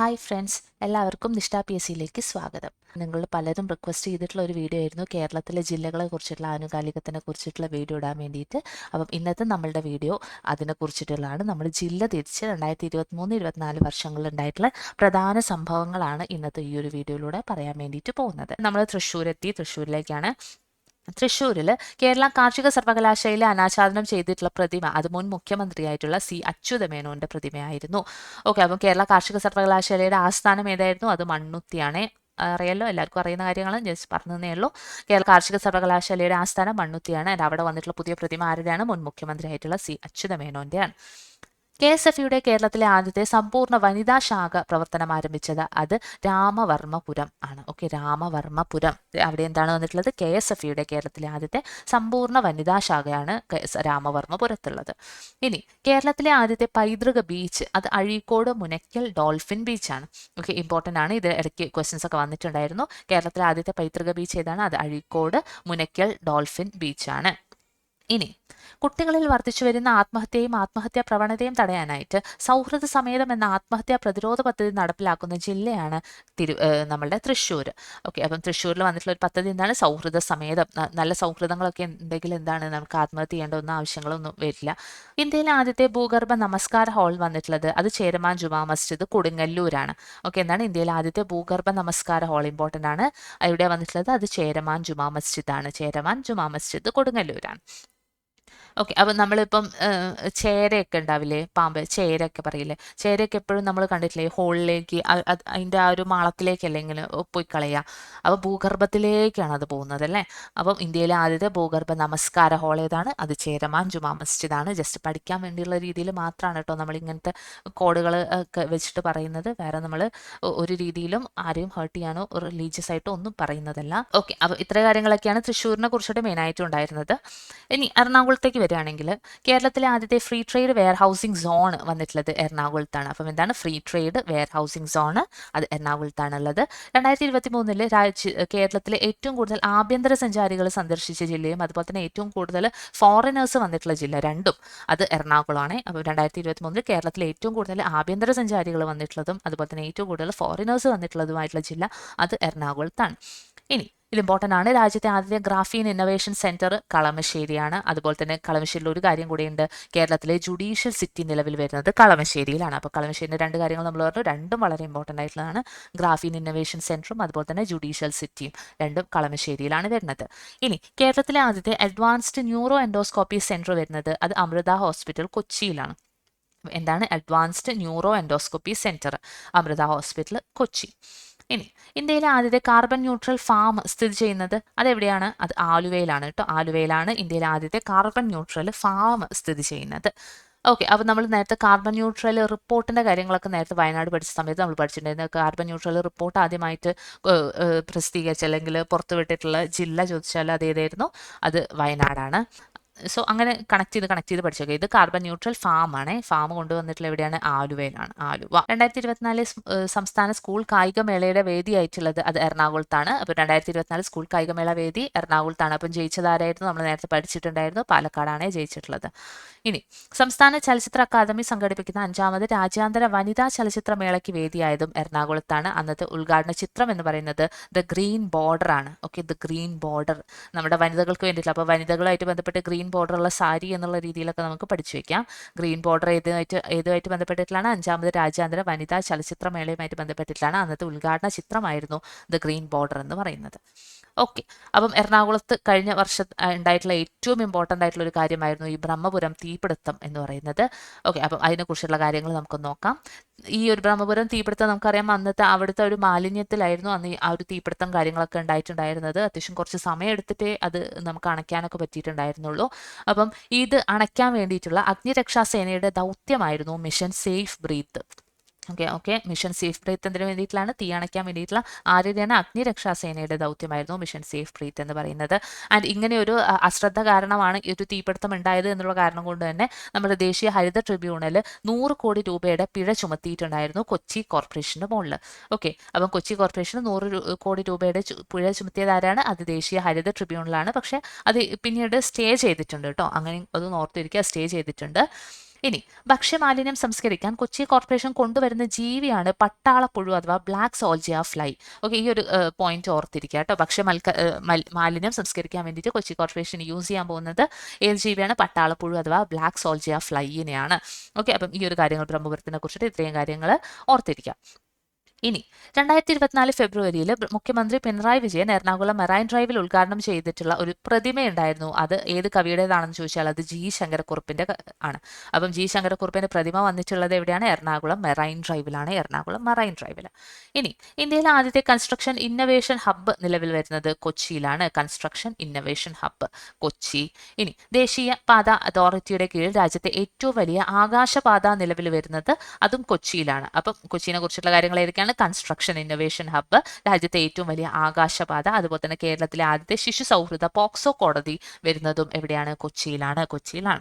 Hi friends എല്ലാവർക്കും നിഷ്ഠ P S സിയിലേക്ക് സ്വാഗതം. നിങ്ങൾ പലരും റിക്വസ്റ്റ് ചെയ്തിട്ടുള്ള ഒരു വീഡിയോ ആയിരുന്നു. കേരളത്തിലെ ജില്ലകളെ കുറിച്ചിട്ടുള്ള ആനുകാലികത്തിനെ കുറിച്ചിട്ടുള്ള വീഡിയോ ഇടാൻ വേണ്ടിയിട്ട്. അപ്പം ഇന്നത്തെ നമ്മളുടെ വീഡിയോ അതിനെ കുറിച്ചിട്ടുള്ളതാണ്. നമ്മൾ ജില്ല തിരിച്ച് രണ്ടായിരത്തി ഇരുപത്തി മൂന്ന് ഇരുപത്തിനാല് വർഷങ്ങളിൽ ഉണ്ടായിട്ടുള്ള പ്രധാന സംഭവങ്ങളാണ് ഇന്നത്തെ ഈ ഒരു വീഡിയോയിലൂടെ പറയാൻ വേണ്ടിയിട്ട് പോകുന്നത്. നമ്മൾ തൃശ്ശൂരെത്തി. തൃശ്ശൂരിലേക്കാണ് തൃശ്ശൂരിൽ കേരള കാർഷിക സർവകലാശാലയിലെ അനാച്ഛാദനം ചെയ്തിട്ടുള്ള പ്രതിമ അത് മുൻ മുഖ്യമന്ത്രിയായിട്ടുള്ള സി അച്യുതമേനോന്റെ പ്രതിമയായിരുന്നു. ഓക്കെ അപ്പം കേരള കാർഷിക സർവകലാശാലയുടെ ആസ്ഥാനം ഏതായിരുന്നു? അത് മണ്ണുത്തിയാണ്. അറിയാലോ? എല്ലാവർക്കും അറിയുന്ന കാര്യങ്ങൾ ജസ്റ്റ് പറഞ്ഞതേ ഉള്ളൂ. കേരള കാർഷിക സർവകലാശാലയുടെ ആസ്ഥാനം മണ്ണുത്തിയാണ്. അവിടെ വന്നിട്ടുള്ള പുതിയ പ്രതിമ ആരുടെയാണ്? മുൻ മുഖ്യമന്ത്രിയായിട്ടുള്ള സി അച്യുതമേനോന്റെയാണ് കെ എസ് എഫ് യുടെ കേരളത്തിലെ ആദ്യത്തെ സമ്പൂർണ വനിതാ ശാഖ പ്രവർത്തനം ആരംഭിച്ചത് അത് രാമവർമ്മപുരം ആണ്. ഓക്കെ രാമവർമ്മപുരം. അവിടെ എന്താണ് വന്നിട്ടുള്ളത്? കെ എസ് എഫ് യുടെ കേരളത്തിലെ ആദ്യത്തെ സമ്പൂർണ വനിതാ ശാഖയാണ് രാമവർമ്മപുരത്തുള്ളത്. ഇനി കേരളത്തിലെ ആദ്യത്തെ പൈതൃക ബീച്ച് അത് അഴീക്കോട് മുനയ്ക്കൽ ഡോൾഫിൻ ബീച്ച് ആണ് ഓക്കെ ഇമ്പോർട്ടന്റ് ആണ്. ഇത് ഇടയ്ക്ക് ക്വസ്റ്റ്യൻസ് ഒക്കെ വന്നിട്ടുണ്ടായിരുന്നു. കേരളത്തിലെ ആദ്യത്തെ പൈതൃക ബീച്ച് ഏതാണ്? അത് അഴീക്കോട് മുനയ്ക്കൽ ഡോൾഫിൻ ബീച്ചാണ്. ഇനി കുട്ടികളിൽ വർദ്ധിച്ചു വരുന്ന ആത്മഹത്യയും ആത്മഹത്യാ പ്രവണതയും തടയാനായിട്ട് സൗഹൃദ സമേതം എന്ന ആത്മഹത്യാ പ്രതിരോധ പദ്ധതി നടപ്പിലാക്കുന്ന ജില്ലയാണ് തിരു നമ്മുടെ തൃശ്ശൂർ. ഓക്കെ അപ്പം തൃശ്ശൂരിൽ വന്നിട്ടുള്ള ഒരു പദ്ധതി എന്താണ്? സൗഹൃദ സമേതം. നല്ല സൗഹൃദങ്ങളൊക്കെ ഉണ്ടെങ്കിൽ എന്താണ് നമുക്ക് ആത്മഹത്യ ചെയ്യേണ്ട ആവശ്യങ്ങളൊന്നും വരില്ല. ഇന്ത്യയിലെ ആദ്യത്തെ ഭൂഗർഭ നമസ്കാര ഹാൾ വന്നിട്ടുള്ളത് അത് ചേരമാൻ ജുമാ മസ്ജിദ് കൊടുങ്ങല്ലൂരാണ്. ഓക്കെ എന്താണ് ഇന്ത്യയിലെ ആദ്യത്തെ ഭൂഗർഭ നമസ്കാര ഹാൾ ഇമ്പോർട്ടന്റ് ആണ്. എവിടെ വന്നിട്ടുള്ളത് അത് ചേരമാൻ ജുമാ മസ്ജിദാണ്. ചേരമാൻ ജുമാ മസ്ജിദ് കൊടുങ്ങല്ലൂരാണ്. ഓക്കെ. അപ്പം നമ്മളിപ്പം ചേരയൊക്കെ ഉണ്ടാവില്ലേ? പാമ്പ് ചേരയൊക്കെ പറയില്ലേ? ചേരയൊക്കെ എപ്പോഴും നമ്മൾ കണ്ടിട്ടില്ലേ? ഹോളിലേക്ക് അതിന്റെ ആ ഒരു മാളത്തിലേക്കല്ലേ ഇങ്ങനെ പോയി കളയുക. അപ്പോൾ ഭൂഗർഭത്തിലേക്കാണ് അത് പോകുന്നത് അല്ലേ? അപ്പം ഇന്ത്യയിലെ ആദ്യത്തെ ഭൂഗർഭ നമസ്കാര ഹോൾ ഏതാണ്? അത് ചേരമാൻ ജുമാ മസ്ജിദാണ്. ജസ്റ്റ് പഠിക്കാൻ വേണ്ടിയുള്ള രീതിയിൽ മാത്രമാണ് കേട്ടോ നമ്മൾ ഇങ്ങനത്തെ കോഡുകൾ ഒക്കെ വെച്ചിട്ട് പറയുന്നത്. വേറെ നമ്മൾ ഒരു രീതിയിലും ആരെയും ഹേർട്ട് ചെയ്യാനോ റിലീജിയസ് ആയിട്ടോ ഒന്നും പറയുന്നതല്ല. ഓക്കെ. അപ്പോൾ ഇത്ര കാര്യങ്ങളൊക്കെയാണ് തൃശ്ശൂരിനെ കുറിച്ചിട്ട് മെയിനായിട്ടും ഉണ്ടായിരുന്നത്. ഇനി എറണാകുളത്തേക്ക് വരികയാണെങ്കിൽ കേരളത്തിലെ ആദ്യത്തെ free trade warehousing zone വന്നിട്ടുള്ളത് എറണാകുളത്താണ്. അപ്പം എന്താണ് free trade warehousing zone അത് എറണാകുളത്താണ് ഉള്ളത് രണ്ടായിരത്തി ഇരുപത്തി മൂന്നിൽ രാജ്യ കേരളത്തിലെ ഏറ്റവും കൂടുതൽ ആഭ്യന്തര സഞ്ചാരികൾ സന്ദർശിച്ച ജില്ലയും അതുപോലെ തന്നെ ഏറ്റവും കൂടുതൽ ഫോറിനേഴ്സ് വന്നിട്ടുള്ള ജില്ല രണ്ടും അത് എറണാകുളമാണ്. അപ്പോൾ രണ്ടായിരത്തി ഇരുപത്തി മൂന്നിൽ കേരളത്തിലെ ഏറ്റവും കൂടുതൽ ആഭ്യന്തര സഞ്ചാരികൾ വന്നിട്ടുള്ളതും അതുപോലെ തന്നെ ഏറ്റവും കൂടുതൽ ഫോറിനേഴ്സ് വന്നിട്ടുള്ളതുമായിട്ടുള്ള ജില്ല അത് എറണാകുളത്താണ്. ഇനി ഇത് ഇമ്പോർട്ടന്റ് ആണ് രാജ്യത്തെ ആദ്യത്തെ ഗ്രാഫീൻ ഇന്നൊവേഷൻ സെന്റർ കളമശ്ശേരിയാണ് അതുപോലെ തന്നെ കളമശ്ശേരിയിൽ ഒരു കാര്യം കൂടിയുണ്ട്. കേരളത്തിലെ ജുഡീഷ്യൽ സിറ്റി നിലവിൽ വരുന്നത് കളമശ്ശേരിയിലാണ് അപ്പോൾ കളമശ്ശേരിന്റെ രണ്ട് കാര്യങ്ങൾ നമ്മൾ പറഞ്ഞു. രണ്ടും വളരെ ഇമ്പോർട്ടന്റ് ആയിട്ടുള്ളതാണ് ഗ്രാഫീൻ ഇന്നൊവേഷൻ സെന്ററും അതുപോലെ തന്നെ ജുഡീഷ്യൽ സിറ്റിയും രണ്ടും കളമശ്ശേരിയിലാണ് വരുന്നത്. ഇനി കേരളത്തിലെ ആദ്യത്തെ അഡ്വാൻസ്ഡ് ന്യൂറോ എൻഡോസ്കോപ്പി സെന്റർ വരുന്നത് അത് അമൃത ഹോസ്പിറ്റൽ കൊച്ചിയിലാണ്. എന്താണ് advanced neuro endoscopy centre Amrita hospital Kochi. ഇനി ഇന്ത്യയിലെ ആദ്യത്തെ കാർബൺ ന്യൂട്രൽ ഫാം സ്ഥിതി ചെയ്യുന്നത് അതെവിടെയാണ്? അത് ആലുവയിലാണ് കേട്ടോ ആലുവയിലാണ് ഇന്ത്യയിലെ ആദ്യത്തെ കാർബൺ ന്യൂട്രൽ ഫാം സ്ഥിതി ചെയ്യുന്നത്. ഓക്കെ അപ്പോൾ നമ്മൾ നേരത്തെ കാർബൺ ന്യൂട്രൽ റിപ്പോർട്ടിന്റെ കാര്യങ്ങളൊക്കെ നേരത്തെ വയനാട് പഠിച്ച സമയത്ത് നമ്മൾ പഠിച്ചിട്ടുണ്ടായിരുന്നു. കാർബൺ ന്യൂട്രൽ റിപ്പോർട്ട് ആദ്യമായിട്ട് പ്രസിദ്ധീകരിച്ച അല്ലെങ്കിൽ പുറത്തുവിട്ടിട്ടുള്ള ജില്ല ചോദിച്ചാൽ അത് ഏതായിരുന്നു അത് വയനാടാണ്. സോ അങ്ങനെ കണക്ട് ചെയ്ത് കണക്ട് ചെയ്ത് പഠിച്ചു ഇത് കാർബൺ ന്യൂട്രൽ ഫാം ആണ്. ഫാം കൊണ്ടുവന്നിട്ടുള്ള എവിടെയാണ്? ആലുവയിലാണ്. ആലുവ. രണ്ടായിരത്തി ഇരുപത്തിനാല് സംസ്ഥാന സ്കൂൾ കായികമേളയുടെ വേദിയായിട്ടുള്ളത് അത് എറണാകുളത്താണ്. അപ്പോൾ രണ്ടായിരത്തി ഇരുപത്തിനാല് സ്കൂൾ കായികമേള വേദി എറണാകുളത്താണ്. അപ്പം ജയിച്ചതാരായിരുന്നു? നമ്മൾ നേരത്തെ പഠിച്ചിട്ടുണ്ടായിരുന്നു. പാലക്കാടാണ് ജയിച്ചിട്ടുള്ളത്. ഇനി സംസ്ഥാന ചലച്ചിത്ര അക്കാദമി സംഘടിപ്പിക്കുന്ന അഞ്ചാമത് രാജ്യാന്തര വനിതാ ചലച്ചിത്ര മേളയ്ക്ക് വേദിയായതും എറണാകുളത്താണ്. അന്നത്തെ ഉദ്ഘാടന ചിത്രം എന്ന് പറയുന്നത് ദ ഗ്രീൻ ബോർഡർ ആണ് ഓക്കെ ദ ഗ്രീൻ ബോർഡർ. നമ്മുടെ വനിതകൾക്ക് വേണ്ടിയിട്ടുള്ള. അപ്പോൾ വനിതകളുമായിട്ട് ബന്ധപ്പെട്ട് ഗ്രീൻ ബോർഡർ ഉള്ള സാരി എന്നുള്ള രീതിയിലൊക്കെ നമുക്ക് പഠിച്ചു വെക്കാം. ഗ്രീൻ ബോർഡർ ഏതുമായിട്ട് ഏതുമായിട്ട് ബന്ധപ്പെട്ടിട്ടുള്ളതാണ് അഞ്ചാമത് രാജ്യാന്തര വനിതാ ചലച്ചിത്ര മേളയുമായിട്ട് ബന്ധപ്പെട്ടിട്ടുള്ളതാണ് അന്നത്തെ ഉദ്ഘാടന ചിത്രമായിരുന്നു ദ ഗ്രീൻ ബോർഡർ എന്ന് പറയുന്നത്. ഓക്കെ അപ്പം എറണാകുളത്ത് കഴിഞ്ഞ വർഷം ഉണ്ടായിട്ടുള്ള ഏറ്റവും ഇമ്പോർട്ടന്റ് ആയിട്ടുള്ള ഒരു കാര്യമായിരുന്നു ഈ ബ്രഹ്മപുരം തീപിടുത്തം എന്ന് പറയുന്നത്. ഓക്കെ അപ്പം അതിനെക്കുറിച്ചുള്ള കാര്യങ്ങൾ നമുക്ക് നോക്കാം. ഈ ഒരു ബ്രഹ്മപുരം തീപിടുത്തം നമുക്കറിയാം അന്നത്തെ അവിടുത്തെ ഒരു മാലിന്യത്തിലായിരുന്നു അന്ന് ആ ഒരു തീപിടുത്തം കാര്യങ്ങളൊക്കെ ഉണ്ടായിട്ടുണ്ടായിരുന്നത്. അത്യാവശ്യം കുറച്ച് സമയം എടുത്തിട്ടേ അത് നമുക്ക് അണയ്ക്കാനൊക്കെ പറ്റിയിട്ടുണ്ടായിരുന്നുള്ളൂ. അപ്പം ഇത് അണയ്ക്കാൻ വേണ്ടിയിട്ടുള്ള അഗ്നിരക്ഷാ സേനയുടെ ദൗത്യമായിരുന്നു mission safe breathe okay okay. Mission safe breathe എന്തിനു വേണ്ടിയിട്ടാണ് തീ അണയ്ക്കാൻ വേണ്ടിയിട്ടുള്ള ആരുടെയാണ് അഗ്നിരക്ഷാ സേനയുടെ ദൗത്യമായിരുന്നു മിഷൻ സേഫ് ബ്രീത്ത് എന്ന് പറയുന്നത്. ആൻഡ് ഇങ്ങനെ ഒരു അശ്രദ്ധ കാരണമാണ് ഈ ഒരു തീപിടുത്തം ഉണ്ടായത് എന്നുള്ള കാരണം കൊണ്ട് തന്നെ നമ്മുടെ ദേശീയ ഹരിത ട്രിബ്യൂണൽ നൂറ് കോടി രൂപയുടെ പിഴ ചുമത്തിയിട്ടുണ്ടായിരുന്നു കൊച്ചി കോർപ്പറേഷന്റെ മുകളിൽ. ഓക്കെ അപ്പം കൊച്ചി കോർപ്പറേഷന് നൂറ് കോടി രൂപയുടെ പിഴ ചുമത്തിയത് ആരാണ് അത് ദേശീയ ഹരിത ട്രിബ്യൂണലാണ്. പക്ഷേ അത് പിന്നീട് സ്റ്റേ ചെയ്തിട്ടുണ്ട് കേട്ടോ. അങ്ങനെ അത് ഓർത്തിരിക്കുക സ്റ്റേ ചെയ്തിട്ടുണ്ട്. ഇനി ഭക്ഷ്യമാലിന്യം സംസ്കരിക്കാൻ കൊച്ചി കോർപ്പറേഷൻ കൊണ്ടുവരുന്ന ജീവിയാണ് പട്ടാളപ്പുഴു അഥവാ ബ്ലാക്ക് സോൾജിയ ഫ്ലൈ. ഓക്കെ ഈ ഒരു പോയിന്റ് ഓർത്തിരിക്കുക കേട്ടോ. ഭക്ഷ്യ മാലിന്യം സംസ്കരിക്കാൻ വേണ്ടിയിട്ട് കൊച്ചി കോർപ്പറേഷൻ യൂസ് ചെയ്യാൻ പോകുന്നത് ഏത് ജീവിയാണ്? പട്ടാളപ്പുഴു അഥവാ ബ്ലാക്ക് സോൾജിയ ഫ്ലൈയിനെയാണ്. ഓക്കെ അപ്പം ഈ ഒരു കാര്യങ്ങൾ ബ്രഹ്മപുരത്തിനെ കുറിച്ചിട്ട് ഇത്രയും കാര്യങ്ങൾ ഓർത്തിരിക്കാം ഇനി രണ്ടായിരത്തി ഇരുപത്തിനാല് ഫെബ്രുവരിയിൽ മുഖ്യമന്ത്രി പിണറായി വിജയൻ എറണാകുളം മെറൈൻ ഡ്രൈവിൽ ഉദ്ഘാടനം ചെയ്തിട്ടുള്ള ഒരു പ്രതിമയുണ്ടായിരുന്നു. അത് ഏത് കവിയുടേതാണെന്ന് ചോദിച്ചാൽ അത് ജി ശങ്കരക്കുറുപ്പിന്റെ ആണ്. അപ്പം ജി ശങ്കരക്കുറുപ്പിന്റെ പ്രതിമ വന്നിട്ടുള്ളത് എവിടെയാണ്? എറണാകുളം മെറൈൻ ഡ്രൈവിലാണ്. എറണാകുളം മെറൈൻ ഡ്രൈവിൽ ഇനി ഇന്ത്യയിലെ ആദ്യത്തെ കൺസ്ട്രക്ഷൻ ഇന്നവേഷൻ ഹബ്ബ് നിലവിൽ വരുന്നത് കൊച്ചിയിലാണ്. Construction innovation hub Kochi. ഇനി ദേശീയ പാത അതോറിറ്റിയുടെ കീഴിൽ രാജ്യത്തെ ഏറ്റവും വലിയ ആകാശപാത നിലവിൽ വരുന്നത് അതും കൊച്ചിയിലാണ്. അപ്പം കൊച്ചിയെ കുറിച്ചുള്ള കാര്യങ്ങൾ ഏതൊക്കെയാണ്? കൺസ്ട്രക്ഷൻ ഇന്നൊവേഷൻ ഹബ്ബ് രാജ്യത്തെ ഏറ്റവും വലിയ ആകാശപാത അതുപോലെ തന്നെ കേരളത്തിലെ ആദ്യത്തെ ശിശു സൗഹൃദ പോക്സോ കോടതി വരുന്നതും എവിടെയാണ്? കൊച്ചിയിലാണ്. കൊച്ചിയിലാണ്.